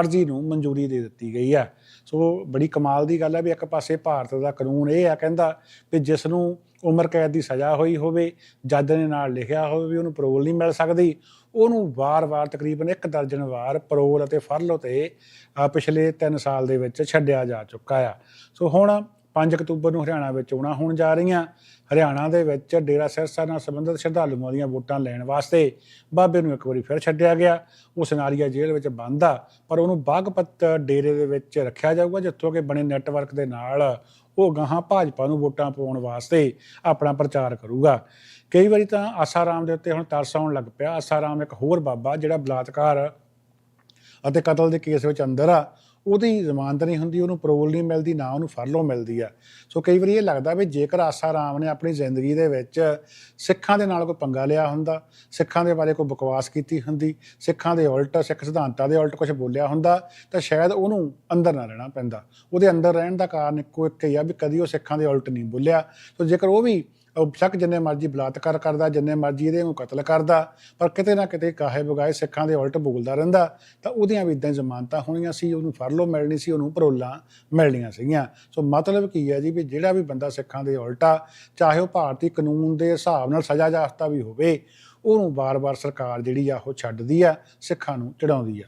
ਅਰਜ਼ੀ ਨੂੰ ਮਨਜ਼ੂਰੀ ਦੇ ਦਿੱਤੀ ਗਈ ਆ। ਸੋ ਬੜੀ ਕਮਾਲ ਦੀ ਗੱਲ ਹੈ ਵੀ ਇੱਕ ਪਾਸੇ ਭਾਰਤ ਦਾ ਕਾਨੂੰਨ ਇਹ ਆ ਕਹਿੰਦਾ ਵੀ ਜਿਸ ਨੂੰ ਉਮਰ ਕੈਦ ਦੀ ਸਜ਼ਾ ਹੋਈ ਹੋਵੇ, ਜੱਜ ਨੇ ਨਾਲ ਲਿਖਿਆ ਹੋਵੇ ਵੀ ਉਹਨੂੰ ਪਰੋਲ ਨਹੀਂ ਮਿਲ ਸਕਦੀ, ਉਹਨੂੰ ਵਾਰ-ਵਾਰ ਤਕਰੀਬਨ ਇੱਕ ਦਰਜਨ ਵਾਰ ਪਰੋਲ ਅਤੇ ਫਰਲ ਤੇ ਪਿਛਲੇ 3 ਸਾਲ ਦੇ ਵਿੱਚ ਛੱਡਿਆ ਜਾ ਚੁੱਕਾ ਆ। ਸੋ ਹੁਣ 5 ਅਕਤੂਬਰ ਨੂੰ ਹਰਿਆਣਾ ਵਿੱਚ ਚੋਣਾਂ ਹੋਣ ਜਾ ਰਹੀਆਂ। ਹਰਿਆਣਾ ਦੇ ਵਿੱਚ ਡੇਰਾ ਸਿਰਸਾ ਨਾਲ ਸੰਬੰਧਿਤ ਸ਼ਰਧਾਲੂਆਂ ਦੀਆਂ ਵੋਟਾਂ ਲੈਣ ਵਾਸਤੇ ਬਾਬੇ ਨੂੰ ਇੱਕ ਵਾਰੀ ਫਿਰ ਛੱਡਿਆ ਗਿਆ। ਉਹ ਸਨਾਰੀਆ ਜੇਲ੍ਹ ਵਿੱਚ ਬੰਦ ਆ, ਪਰ ਉਹਨੂੰ ਬਾਗਪਤ ਡੇਰੇ ਦੇ ਵਿੱਚ ਰੱਖਿਆ ਜਾਊਗਾ, ਜਿੱਥੋਂ ਕਿ ਬਣੇ ਨੈਟਵਰਕ ਦੇ ਨਾਲ ਉਹ ਗਾਹਾਂ ਭਾਜਪਾ ਨੂੰ ਵੋਟਾਂ ਪਾਉਣ ਵਾਸਤੇ ਆਪਣਾ ਪ੍ਰਚਾਰ ਕਰੂਗਾ। ਕਈ ਵਾਰੀ ਤਾਂ ਆਸਾਰਾਮ ਦੇ ਉੱਤੇ ਹੁਣ ਤਰਸ ਆਉਣ ਲੱਗ ਪਿਆ। ਆਸਾਰਾਮ ਇੱਕ ਹੋਰ ਬਾਬਾ ਜਿਹੜਾ ਬਲਾਤਕਾਰ ਅਤੇ ਕਤਲ ਦੇ ਕੇਸ ਵਿੱਚ ਅੰਦਰ ਆ। ਉਹਦੀ ਜ਼ਮਾਨਤ ਨਹੀਂ ਹੁੰਦੀ, ਉਹਨੂੰ ਪਰੋਲ ਨਹੀਂ ਮਿਲਦੀ, ਨਾ ਉਹਨੂੰ ਫਰਲੋ ਮਿਲਦੀ ਆ। ਸੋ ਕਈ ਵਾਰੀ ਇਹ ਲੱਗਦਾ ਵੀ ਜੇਕਰ ਆਸਾ ਰਾਮ ਨੇ ਆਪਣੀ ਜ਼ਿੰਦਗੀ ਦੇ ਵਿੱਚ ਸਿੱਖਾਂ ਦੇ ਨਾਲ ਕੋਈ ਪੰਗਾ ਲਿਆ ਹੁੰਦਾ, ਸਿੱਖਾਂ ਦੇ ਬਾਰੇ ਕੋਈ ਬਕਵਾਸ ਕੀਤੀ ਹੁੰਦੀ, ਸਿੱਖਾਂ ਦੇ ਉਲਟ, ਸਿੱਖ ਸਿਧਾਂਤਾਂ ਦੇ ਉਲਟ ਕੁਝ ਬੋਲਿਆ ਹੁੰਦਾ, ਤਾਂ ਸ਼ਾਇਦ ਉਹਨੂੰ ਅੰਦਰ ਨਾ ਰਹਿਣਾ ਪੈਂਦਾ। ਉਹਦੇ ਅੰਦਰ ਰਹਿਣ ਦਾ ਕਾਰਨ ਇੱਕੋ ਇੱਕ ਹੀ ਆ ਵੀ ਕਦੀ ਉਹ ਸਿੱਖਾਂ ਦੇ ਉਲਟ ਨਹੀਂ ਬੋਲਿਆ। ਸੋ ਜੇਕਰ ਉਹ ਵੀ ਉਹ ਸ਼ੱਕ ਜਿੰਨੇ ਮਰਜ਼ੀ ਬਲਾਤਕਾਰ ਕਰਦਾ, ਜਿੰਨੇ ਮਰਜ਼ੀ ਇਹਦੇ ਨੂੰ ਕਤਲ ਕਰਦਾ, ਪਰ ਕਿਤੇ ਨਾ ਕਿਤੇ ਕਾਹੇ ਬਗਾਏ ਸਿੱਖਾਂ ਦੇ ਉਲਟ ਬੋਲਦਾ ਰਹਿੰਦਾ। ਤਾਂ ਉਹਦੀਆਂ ਵੀ ਇਦਾਂ ਹੀ ਜ਼ਮਾਨਤਾਂ ਹੋਣੀਆਂ ਸੀ, ਉਹਨੂੰ ਫਰਲੋ ਮਿਲਣੀ ਸੀ, ਉਹਨੂੰ ਪਰੋਲਾਂ ਮਿਲਣੀਆਂ ਸੀਗੀਆਂ। ਸੋ ਮਤਲਬ ਕੀ ਹੈ ਜੀ ਵੀ ਜਿਹੜਾ ਵੀ ਬੰਦਾ ਸਿੱਖਾਂ ਦੇ ਉਲਟਾ, ਚਾਹੇ ਉਹ ਭਾਰਤੀ ਕਾਨੂੰਨ ਦੇ ਹਿਸਾਬ ਨਾਲ ਸਜ਼ਾ ਜਾਫਤਾ ਵੀ ਹੋਵੇ, ਉਹਨੂੰ ਬਾਰ-ਬਾਰ ਸਰਕਾਰ ਜਿਹੜੀ ਆ, ਉਹ ਛੱਡਦੀ ਆ, ਸਿੱਖਾਂ ਨੂੰ ਚੜਾਉਂਦੀ ਆ।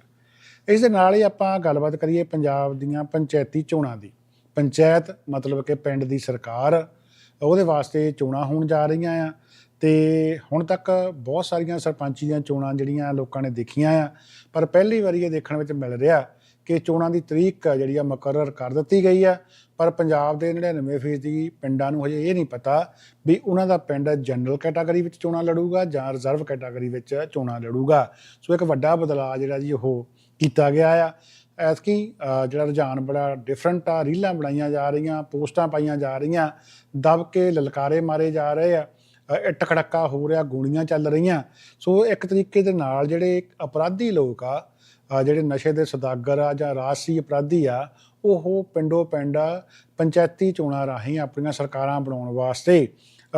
ਇਸ ਦੇ ਨਾਲ ਹੀ ਆਪਾਂ ਗੱਲਬਾਤ ਕਰੀਏ ਪੰਜਾਬ ਦੀਆਂ ਪੰਚਾਇਤੀ ਚੋਣਾਂ ਦੀ। ਪੰਚਾਇਤ ਮਤਲਬ ਕਿ ਪਿੰਡ ਦੀ ਸਰਕਾਰ ਉਹਦੇ ਵਾਸਤੇ ਚੋਣਾਂ ਹੋਣ ਜਾ ਰਹੀਆਂ ਆ ਤੇ ਹੁਣ ਤੱਕ ਬਹੁਤ ਸਾਰੀਆਂ ਸਰਪੰਚੀ ਦੀਆਂ ਚੋਣਾਂ ਜਿਹੜੀਆਂ ਲੋਕਾਂ ਨੇ ਦੇਖੀਆਂ ਆ, ਪਰ ਪਹਿਲੀ ਵਾਰੀ ਇਹ ਦੇਖਣ ਵਿੱਚ ਮਿਲ ਰਿਹਾ ਕਿ ਚੋਣਾਂ ਦੀ ਤਰੀਕ ਜਿਹੜੀ ਆ ਮੁਕਰਰ ਕਰ ਦਿੱਤੀ ਗਈ ਆ, ਪਰ ਪੰਜਾਬ ਦੇ 99% ਦੀ ਪਿੰਡਾਂ ਨੂੰ ਹਜੇ ਇਹ ਨਹੀਂ ਪਤਾ ਵੀ ਉਹਨਾਂ ਦਾ ਪਿੰਡ ਜਨਰਲ ਕੈਟਾਗਰੀ ਵਿੱਚ ਚੋਣਾਂ ਲੜੂਗਾ ਜਾਂ ਰਿਜ਼ਰਵ ਕੈਟਾਗਰੀ ਵਿੱਚ ਚੋਣਾਂ ਲੜੂਗਾ। ਸੋ ਇੱਕ ਵੱਡਾ ਬਦਲਾਅ ਜਿਹੜਾ ਜੀ ਉਹ ਕੀਤਾ ਗਿਆ ਆ। ਐਤਕੀ ਜਿਹੜਾ ਰੁਝਾਨ ਬੜਾ ਡਿਫਰੈਂਟ ਆ, ਰੀਲਾਂ ਬਣਾਈਆਂ ਜਾ ਰਹੀਆਂ, ਪੋਸਟਾਂ ਪਾਈਆਂ ਜਾ ਰਹੀਆਂ ਦਬ ਕੇ ਲਲਕਾਰੇ ਮਾਰੇ ਜਾ ਰਹੇ ਆ ਇੱਟ ਖੜੱਕਾ ਹੋ ਰਿਹਾ, ਗੋਲੀਆਂ ਚੱਲ ਰਹੀਆਂ। ਸੋ ਇੱਕ ਤਰੀਕੇ ਦੇ ਨਾਲ ਜਿਹੜੇ ਅਪਰਾਧੀ ਲੋਕ ਆ ਜਿਹੜੇ ਨਸ਼ੇ ਦੇ ਸੌਦਾਗਰ ਆ ਜਾਂ ਰਾਜਸੀ ਅਪਰਾਧੀ ਆ, ਉਹ ਪਿੰਡੋ ਪਿੰਡ ਪੰਚਾਇਤੀ ਚੋਣਾਂ ਰਾਹੀਂ ਆਪਣੀਆਂ ਸਰਕਾਰਾਂ ਬਣਾਉਣ ਵਾਸਤੇ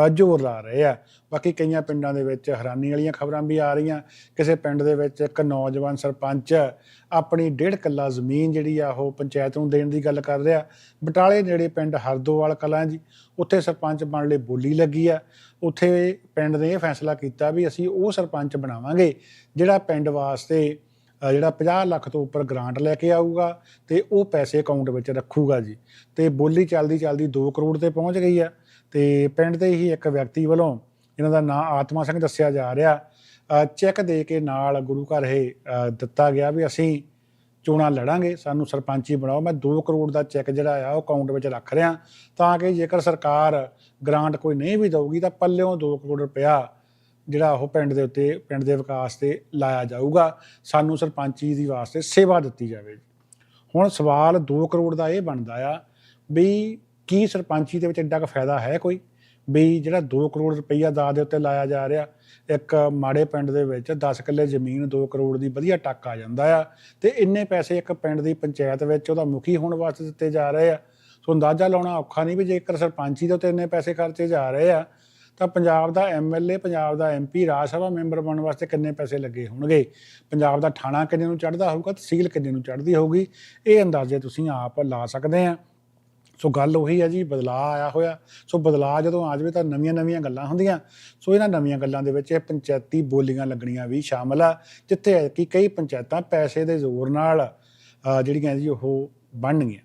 ਜ਼ੋਰ ਲਾ ਰਹੇ ਆ। ਬਾਕੀ ਕਈਆਂ ਪਿੰਡਾਂ ਦੇ ਵਿੱਚ ਹੈਰਾਨੀ ਵਾਲੀਆਂ ਖਬਰਾਂ ਵੀ ਆ ਰਹੀਆਂ। ਕਿਸੇ ਪਿੰਡ ਦੇ ਵਿੱਚ ਇੱਕ ਨੌਜਵਾਨ ਸਰਪੰਚ ਆਪਣੀ ਡੇਢ ਕਿੱਲਾ ਜ਼ਮੀਨ ਜਿਹੜੀ ਆ ਉਹ ਪੰਚਾਇਤ ਨੂੰ ਦੇਣ ਦੀ ਗੱਲ ਕਰ ਰਿਹਾ। ਬਟਾਲੇ ਨੇੜੇ ਪਿੰਡ ਹਰਦੋਵਾਲ ਕਲਾਂ ਜੀ, ਉੱਥੇ ਸਰਪੰਚ ਬਣ ਲਈ ਬੋਲੀ ਲੱਗੀ ਆ। ਉੱਥੇ ਪਿੰਡ ਨੇ ਇਹ ਫੈਸਲਾ ਕੀਤਾ ਵੀ ਅਸੀਂ ਉਹ ਸਰਪੰਚ ਬਣਾਵਾਂਗੇ ਜਿਹੜਾ ਪਿੰਡ ਵਾਸਤੇ ਜਿਹੜਾ 50 ਲੱਖ ਤੋਂ ਉੱਪਰ ਗ੍ਰਾਂਟ ਲੈ ਕੇ ਆਊਗਾ ਤੇ ਉਹ ਪੈਸੇ ਅਕਾਊਂਟ ਵਿੱਚ ਰੱਖੂਗਾ ਜੀ। ਤੇ ਬੋਲੀ ਚੱਲਦੀ ਚੱਲਦੀ 2 ਕਰੋੜ ਤੇ ਪਹੁੰਚ ਗਈ ਆ। ਤੇ ਪਿੰਡ ਦੇ ਹੀ ਇੱਕ ਵਿਅਕਤੀ ਵੱਲੋਂ ਇਹਨਾਂ ਦਾ ਨਾਂ ਆਤਮਾ ਸਿੰਘ ਦੱਸਿਆ ਜਾ ਰਿਹਾ। ਚੈੱਕ ਦੇ ਕੇ ਨਾਲ ਗੁਰੂ ਘਰ ਇਹ ਦਿੱਤਾ ਗਿਆ ਵੀ ਅਸੀਂ ਚੋਣਾਂ ਲੜਾਂਗੇ, ਸਾਨੂੰ ਸਰਪੰਚੀ ਬਣਾਓ। ਮੈਂ 2 ਕਰੋੜ ਦਾ ਚੈੱਕ ਜਿਹੜਾ ਆ ਉਹ ਅਕਾਊਂਟ ਵਿੱਚ ਰੱਖ ਰਿਹਾ। ਤਾਂ ਕਿ ਜੇਕਰ ਸਰਕਾਰ ਗ੍ਰਾਂਟ ਕੋਈ ਨਹੀਂ ਵੀ ਦਊਗੀ ਤਾਂ ਪੱਲਿਓਂ 2 ਕਰੋੜ ਰੁਪਇਆ ਜਿਹੜਾ ਉਹ ਪਿੰਡ ਦੇ ਉੱਤੇ, ਪਿੰਡ ਦੇ ਵਿਕਾਸ ਤੇ ਲਾਇਆ ਜਾਊਗਾ। ਸਾਨੂੰ ਸਰਪੰਚੀ ਦੀ ਵਾਸਤੇ ਸੇਵਾ ਦਿੱਤੀ ਜਾਵੇ ਹੁਣ ਸਵਾਲ 2 ਕਰੋੜ ਦਾ ਇਹ ਬਣਦਾ ਆ ਵੀ ਕੀ ਸਰਪੰਚੀ ਦੇ ਵਿੱਚ ਐਡਾ ਕੁ ਫਾਇਦਾ ਹੈ ਕੋਈ? ਵੀ ਜਿਹੜਾ 2 ਕਰੋੜ ਰੁਪਈਆ ਦਾ ਦੇ ਉੱਤੇ ਲਾਇਆ ਜਾ ਰਿਹਾ, ਇੱਕ ਮਾੜੇ ਪਿੰਡ ਦੇ ਵਿੱਚ 10 ਕਿੱਲੇ ਜ਼ਮੀਨ 2 ਕਰੋੜ ਦੀ ਵਧੀਆ ਟੱਕ ਆ ਜਾਂਦਾ ਆ ਤੇ ਇੰਨੇ ਪੈਸੇ ਇੱਕ ਪਿੰਡ ਦੀ ਪੰਚਾਇਤ ਵਿੱਚ ਉਹਦਾ ਮੁਖੀ ਹੋਣ ਵਾਸਤੇ ਦਿੱਤੇ ਜਾ ਰਹੇ ਆ। ਸੋ ਅੰਦਾਜ਼ਾ ਲਾਉਣਾ ਔਖਾ ਨਹੀਂ ਵੀ ਜੇਕਰ ਸਰਪੰਚੀ ਦੇ ਉੱਤੇ ਇੰਨੇ ਪੈਸੇ ਖਰਚੇ ਜਾ ਰਹੇ ਆ, ਤਾਂ ਪੰਜਾਬ ਦਾ ਐਮਐਲਏ ਪੰਜਾਬ ਦਾ ਐਮਪੀ ਰਾਜ ਸਭਾ ਮੈਂਬਰ ਬਣਨ ਵਾਸਤੇ ਕਿੰਨੇ ਪੈਸੇ ਲੱਗੇ ਹੋਣਗੇ? ਪੰਜਾਬ ਦਾ ਥਾਣਾ ਕਿੰਨੇ ਨੂੰ ਚੜ੍ਹਦਾ ਹੋਊਗਾ ਤਹਿਸੀਲ ਕਿੰਨੇ ਨੂੰ ਚੜ੍ਹਦੀ ਹੋਊਗੀ? ਇਹ ਅੰਦਾਜ਼ੇ ਤੁਸੀਂ ਆਪ ਲਾ ਸਕਦੇ ਆ। ਸੋ ਗੱਲ ਉਹੀ ਹੈ ਜੀ, ਬਦਲਾਅ ਆਇਆ ਹੋਇਆ। ਸੋ ਬਦਲਾਅ ਜਦੋਂ ਆ ਜਾਵੇ ਤਾਂ ਨਵੀਆਂ ਨਵੀਆਂ ਗੱਲਾਂ ਹੁੰਦੀਆਂ। ਸੋ ਇਹਨਾਂ ਨਵੀਆਂ ਗੱਲਾਂ ਦੇ ਵਿੱਚ ਇਹ ਪੰਚਾਇਤੀ ਬੋਲੀਆਂ ਲੱਗਣੀਆਂ ਵੀ ਸ਼ਾਮਲ ਆ, ਜਿੱਥੇ ਕਿ ਕਈ ਪੰਚਾਇਤਾਂ ਪੈਸੇ ਦੇ ਜ਼ੋਰ ਨਾਲ ਜਿਹੜੀਆਂ ਜੀ ਉਹ ਬਣਨਗੀਆਂ।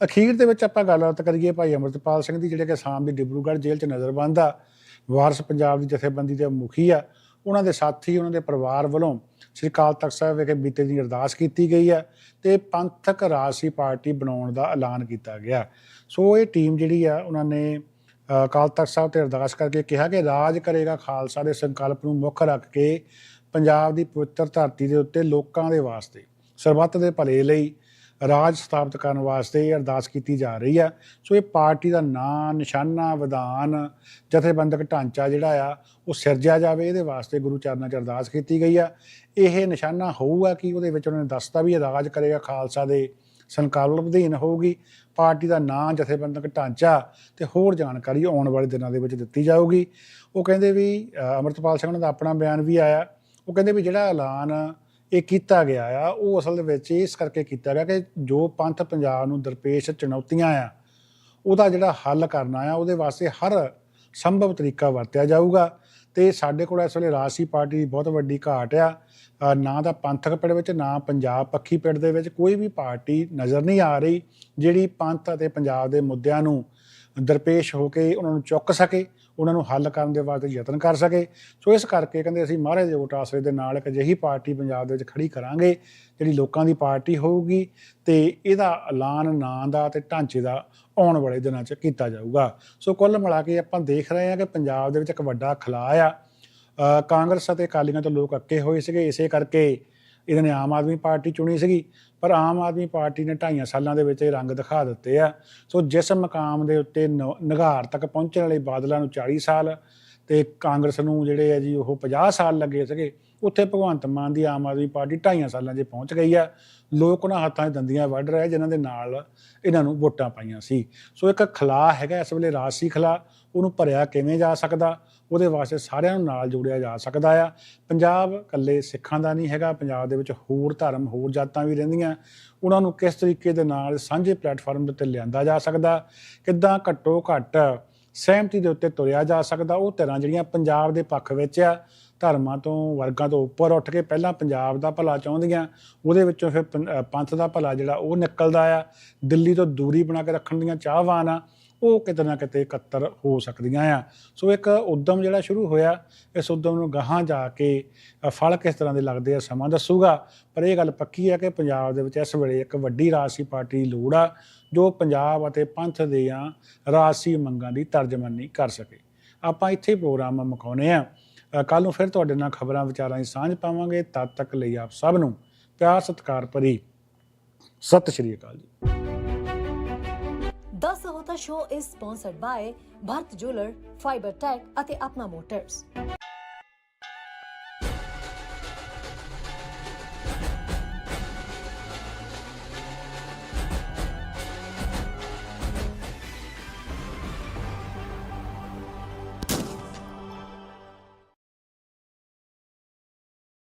ਅਖੀਰ ਦੇ ਵਿੱਚ ਆਪਾਂ ਗੱਲਬਾਤ ਕਰੀਏ ਭਾਈ ਅਮਰਤਪਾਲ ਸਿੰਘ ਦੀ, ਜਿਹੜੇ ਕਿ ਆਸਾਮ ਦੀ ਡਿਬਰੂਗੜ੍ਹ ਜੇਲ੍ਹ 'ਚ ਨਜ਼ਰਬੰਦ ਆ। ਵਾਰਸ ਪੰਜਾਬ ਦੀ ਜਥੇਬੰਦੀ ਦੇ ਮੁਖੀ ਆ। ਉਹਨਾਂ ਦੇ ਸਾਥੀ ਉਹਨਾਂ ਦੇ ਪਰਿਵਾਰ ਵੱਲੋਂ ਸ੍ਰੀ ਅਕਾਲ ਤਖਤ ਸਾਹਿਬ ਵਿਖੇ ਬੀਤੇ ਦੀ ਅਰਦਾਸ ਕੀਤੀ ਗਈ ਹੈ ਤੇ ਪੰਥਕ ਰਾਜਸੀ ਪਾਰਟੀ ਬਣਾਉਣ ਦਾ ਐਲਾਨ ਕੀਤਾ ਗਿਆ। ਸੋ ਇਹ ਟੀਮ ਜਿਹੜੀ ਆ ਉਹਨਾਂ ਨੇ ਅ, ਅਕਾਲ ਤਖਤ ਸਾਹਿਬ ਤੇ ਅਰਦਾਸ ਕਰਕੇ ਕਿਹਾ ਕਿ ਰਾਜ ਕਰੇਗਾ ਖਾਲਸਾ ਦੇ ਸੰਕਲਪ ਨੂੰ ਮੁੱਖ ਰੱਖ ਕੇ ਪੰਜਾਬ ਦੀ ਪਵਿੱਤਰ ਧਰਤੀ ਦੇ ਉੱਤੇ ਲੋਕਾਂ ਦੇ ਵਾਸਤੇ ਸਰਬੱਤ ਦੇ ਭਲੇ ਲਈ ਰਾਜ ਸਥਾਪਿਤ ਕਰਨ ਵਾਸਤੇ ਇਹ ਅਰਦਾਸ ਕੀਤੀ ਜਾ ਰਹੀ ਹੈ। ਸੋ ਇਹ ਪਾਰਟੀ ਦਾ ਨਾਂ ਨਿਸ਼ਾਨਾ ਵਿਧਾਨ ਜਥੇਬੰਦਕ ਢਾਂਚਾ ਜਿਹੜਾ ਆ ਉਹ ਸਿਰਜਿਆ ਜਾਵੇ। ਇਹਦੇ ਵਾਸਤੇ ਗੁਰੂ ਚਰਨਾਂ 'ਚ ਅਰਦਾਸ ਕੀਤੀ ਗਈ ਆ। ਇਹ ਨਿਸ਼ਾਨਾ ਹੋਊਗਾ ਕਿ ਉਹਦੇ ਵਿੱਚ ਉਹਨਾਂ ਨੇ ਦੱਸਤਾ ਵੀ ਇਹ ਰਾਜ ਕਰੇਗਾ ਖਾਲਸਾ ਦੇ ਸੰਕਲਪ ਅਧੀਨ ਹੋਊਗੀ। ਪਾਰਟੀ ਦਾ ਨਾਂ ਜਥੇਬੰਦਕ ਢਾਂਚਾ ਤੇ ਹੋਰ ਜਾਣਕਾਰੀ ਆਉਣ ਵਾਲੇ ਦਿਨਾਂ ਦੇ ਵਿੱਚ ਦਿੱਤੀ ਜਾਊਗੀ। ਉਹ ਕਹਿੰਦੇ ਵੀ ਅ, ਅੰਮ੍ਰਿਤਪਾਲ ਸਿੰਘ ਉਹਨਾਂ ਦਾ ਆਪਣਾ ਬਿਆਨ ਵੀ ਆਇਆ। ਉਹ ਕਹਿੰਦੇ ਵੀ ਜਿਹੜਾ ਐਲਾਨ ਇਹ ਕੀਤਾ ਗਿਆ ਆ, ਉਹ ਅਸਲ ਦੇ ਵਿੱਚ ਇਸ ਕਰਕੇ ਕੀਤਾ ਗਿਆ ਕਿ ਜੋ ਪੰਥ ਪੰਜਾਬ ਨੂੰ ਦਰਪੇਸ਼ ਚੁਣੌਤੀਆਂ ਆ, ਉਹਦਾ ਜਿਹੜਾ ਹੱਲ ਕਰਨਾ ਆ, ਉਹਦੇ ਵਾਸਤੇ ਹਰ ਸੰਭਵ ਤਰੀਕਾ ਵਰਤਿਆ ਜਾਊਗਾ। ਤੇ ਸਾਡੇ ਕੋਲ ਇਸ ਵੇਲੇ ਰਾਜਸੀ ਪਾਰਟੀ ਦੀ ਬਹੁਤ ਵੱਡੀ ਘਾਟ ਆ ਨਾ ਤਾਂ ਪੰਥਕ ਪਿੰਡ ਵਿੱਚ, ਨਾ ਪੰਜਾਬ ਪੱਖੀ ਪਿੰਡ ਦੇ ਵਿੱਚ ਕੋਈ ਵੀ ਪਾਰਟੀ ਨਜ਼ਰ ਨਹੀਂ ਆ ਰਹੀ ਜਿਹੜੀ ਪੰਥ ਅਤੇ ਪੰਜਾਬ ਦੇ ਮੁੱਦਿਆਂ ਨੂੰ ਦਰਪੇਸ਼ ਹੋ ਕੇ ਉਹਨਾਂ ਨੂੰ ਚੁੱਕ ਸਕੇ। ਉਹਨਾਂ ਨੂੰ ਹੱਲ ਕਰਨ ਦੇ ਵਾਸਤੇ ਯਤਨ ਕਰ ਸਕੇ। ਸੋ ਇਸ ਕਰਕੇ ਕਹਿੰਦੇ ਅਸੀਂ ਮਹਾਰਾਜ ਦੇ ਵੋਟ ਆਸਰੇ ਦੇ ਨਾਲ ਇੱਕ ਅਜਿਹੀ ਪਾਰਟੀ ਪੰਜਾਬ ਦੇ ਵਿੱਚ ਖੜੀ ਕਰਾਂਗੇ, ਜਿਹੜੀ ਲੋਕਾਂ ਦੀ ਪਾਰਟੀ ਹੋਊਗੀ ਤੇ ਇਹਦਾ ਐਲਾਨ ਨਾਂ ਦਾ ਤੇ ਢਾਂਚੇ ਦਾ ਆਉਣ ਵਾਲੇ ਦਿਨਾਂ 'ਚ ਕੀਤਾ ਜਾਊਗਾ। ਸੋ ਕੁੱਲ ਮਿਲਾ ਕੇ ਆਪਾਂ ਦੇਖ ਰਹੇ ਹਾਂ ਕਿ ਪੰਜਾਬ ਦੇ ਵਿੱਚ ਇੱਕ ਵੱਡਾ ਖਲਾਅ ਆ। ਕਾਂਗਰਸ ਅਤੇ ਅਕਾਲੀਆਂ ਤੋਂ ਲੋਕ ਅੱਕੇ ਹੋਏ ਸੀਗੇ। ਇਸੇ ਕਰਕੇ ਇਹਨਾਂ ਨੇ ਆਮ ਆਦਮੀ ਪਾਰਟੀ ਚੁਣੀ ਸੀਗੀ, ਪਰ ਆਮ ਆਦਮੀ ਪਾਰਟੀ ਨੇ ਢਾਈਆਂ ਸਾਲਾਂ ਦੇ ਵਿੱਚ ਇਹ ਰੰਗ ਦਿਖਾ ਦਿੱਤੇ ਆ। ਸੋ ਜਿਸ ਮਕਾਮ ਦੇ ਉੱਤੇ ਨ- ਨਿਗਾਰ ਤੱਕ ਪਹੁੰਚਣ ਵਾਲੇ ਬਾਦਲਾਂ ਨੂੰ 40 ਸਾਲ ਤੇ ਕਾਂਗਰਸ ਨੂੰ ਜਿਹੜੇ ਆ ਜੀ ਉਹ 50 ਸਾਲ ਲੱਗੇ ਸੀਗੇ ਉੱਥੇ ਭਗਵੰਤ ਮਾਨ ਦੀ ਆਮ ਆਦਮੀ ਪਾਰਟੀ ਢਾਈਆਂ ਸਾਲਾਂ 'ਚ ਪਹੁੰਚ ਗਈ ਆ। ਲੋਕ ਉਹਨਾਂ ਹੱਥਾਂ 'ਚ ਦੰਦੀਆਂ ਵੱਢ ਰਹੇ ਜਿਨ੍ਹਾਂ ਦੇ ਨਾਲ ਇਹਨਾਂ ਨੂੰ ਵੋਟਾਂ ਪਾਈਆਂ ਸੀ। ਸੋ ਇੱਕ ਖਲਾ ਹੈਗਾ, ਇਸ ਵੇਲੇ ਰਾਜਸੀ ਖਲਾ ਉਹਨੂੰ ਭਰਿਆ ਕਿਵੇਂ ਜਾ ਸਕਦਾ? ਉਹਦੇ ਵਾਸਤੇ ਸਾਰਿਆਂ ਨੂੰ ਨਾਲ ਜੋੜਿਆ ਜਾ ਸਕਦਾ ਆ। ਪੰਜਾਬ ਇਕੱਲੇ ਸਿੱਖਾਂ ਦਾ ਨਹੀਂ ਹੈਗਾ, ਪੰਜਾਬ ਦੇ ਵਿੱਚ ਹੋਰ ਧਰਮ, ਹੋਰ ਜਾਤਾਂ ਵੀ ਰਹਿੰਦੀਆਂ। ਉਹਨਾਂ ਨੂੰ ਕਿਸ ਤਰੀਕੇ ਦੇ ਨਾਲ ਸਾਂਝੇ ਪਲੇਟਫਾਰਮ ਦੇ ਉੱਤੇ ਲਿਆਂਦਾ ਜਾ ਸਕਦਾ? ਕਿੱਦਾਂ ਘੱਟੋ ਘੱਟ ਸਹਿਮਤੀ ਦੇ ਉੱਤੇ ਤੁਰਿਆ ਜਾ ਸਕਦਾ? ਉਹ ਤਰ੍ਹਾਂ ਜਿਹੜੀਆਂ ਪੰਜਾਬ ਦੇ ਪੱਖ ਵਿੱਚ ਆ ਧਰਮਾਂ ਤੋਂ, ਵਰਗਾਂ ਤੋਂ ਉੱਪਰ ਉੱਠ ਕੇ ਪਹਿਲਾਂ ਪੰਜਾਬ ਦਾ ਭਲਾ ਚਾਹੁੰਦੀਆਂ, ਉਹਦੇ ਵਿੱਚੋਂ ਫਿਰ ਪੰਥ ਦਾ ਭਲਾ ਜਿਹੜਾ ਉਹ ਨਿਕਲਦਾ ਆ। ਦਿੱਲੀ ਤੋਂ ਦੂਰੀ ਬਣਾ ਕੇ ਰੱਖਣ ਦੀਆਂ ਚਾਹਵਾਨ ਆ, ਉਹ ਕਿਤੇ ਨਾ ਕਿਤੇ ਇਕੱਤਰ ਹੋ ਸਕਦੀਆਂ ਆ। ਸੋ ਇੱਕ ਉਦਮ ਜਿਹੜਾ ਸ਼ੁਰੂ ਹੋਇਆ, ਇਸ ਉਦਮ ਨੂੰ ਗਾਹਾਂ ਜਾ ਕੇ ਫਲ ਕਿਸ ਤਰ੍ਹਾਂ ਦੇ ਲੱਗਦੇ ਆ ਸਮਾਂ ਦੱਸੂਗਾ। ਪਰ ਇਹ ਗੱਲ ਪੱਕੀ ਆ ਕਿ ਪੰਜਾਬ ਦੇ ਵਿੱਚ ਇਸ ਵੇਲੇ ਇੱਕ ਵੱਡੀ ਰਾਜਸੀ ਪਾਰਟੀ ਦੀ ਲੋੜ ਆ, ਜੋ ਪੰਜਾਬ ਅਤੇ ਪੰਥ ਦੀਆਂ ਰਾਜਸੀ ਮੰਗਾਂ ਦੀ ਤਰਜਮਾਨੀ ਕਰ ਸਕੇ। ਆਪਾਂ ਇੱਥੇ ਪ੍ਰੋਗਰਾਮ ਮੁਕਾਉਨੇ ਆ ਕੱਲ ਨੂੰ ਫਿਰ ਤੁਹਾਡੇ ਨਾਲ ਖਬਰਾਂ ਵਿਚਾਰਾਂ ਦੀ ਸਾਂਝ ਪਾਵਾਂਗੇ। ਤਦ ਤੱਕ ਲਈ ਆਪ ਸਭ ਨੂੰ ਪਿਆਰ ਸਤਿਕਾਰ ਭਰੀ ਸਤਿ ਸ਼੍ਰੀ ਅਕਾਲ ਜੀ। The Sahota Show is sponsored by Bharat Jeweler, Fiber Tech ਅਤੇ ਆਪਣਾ ਮੋਟਰਸ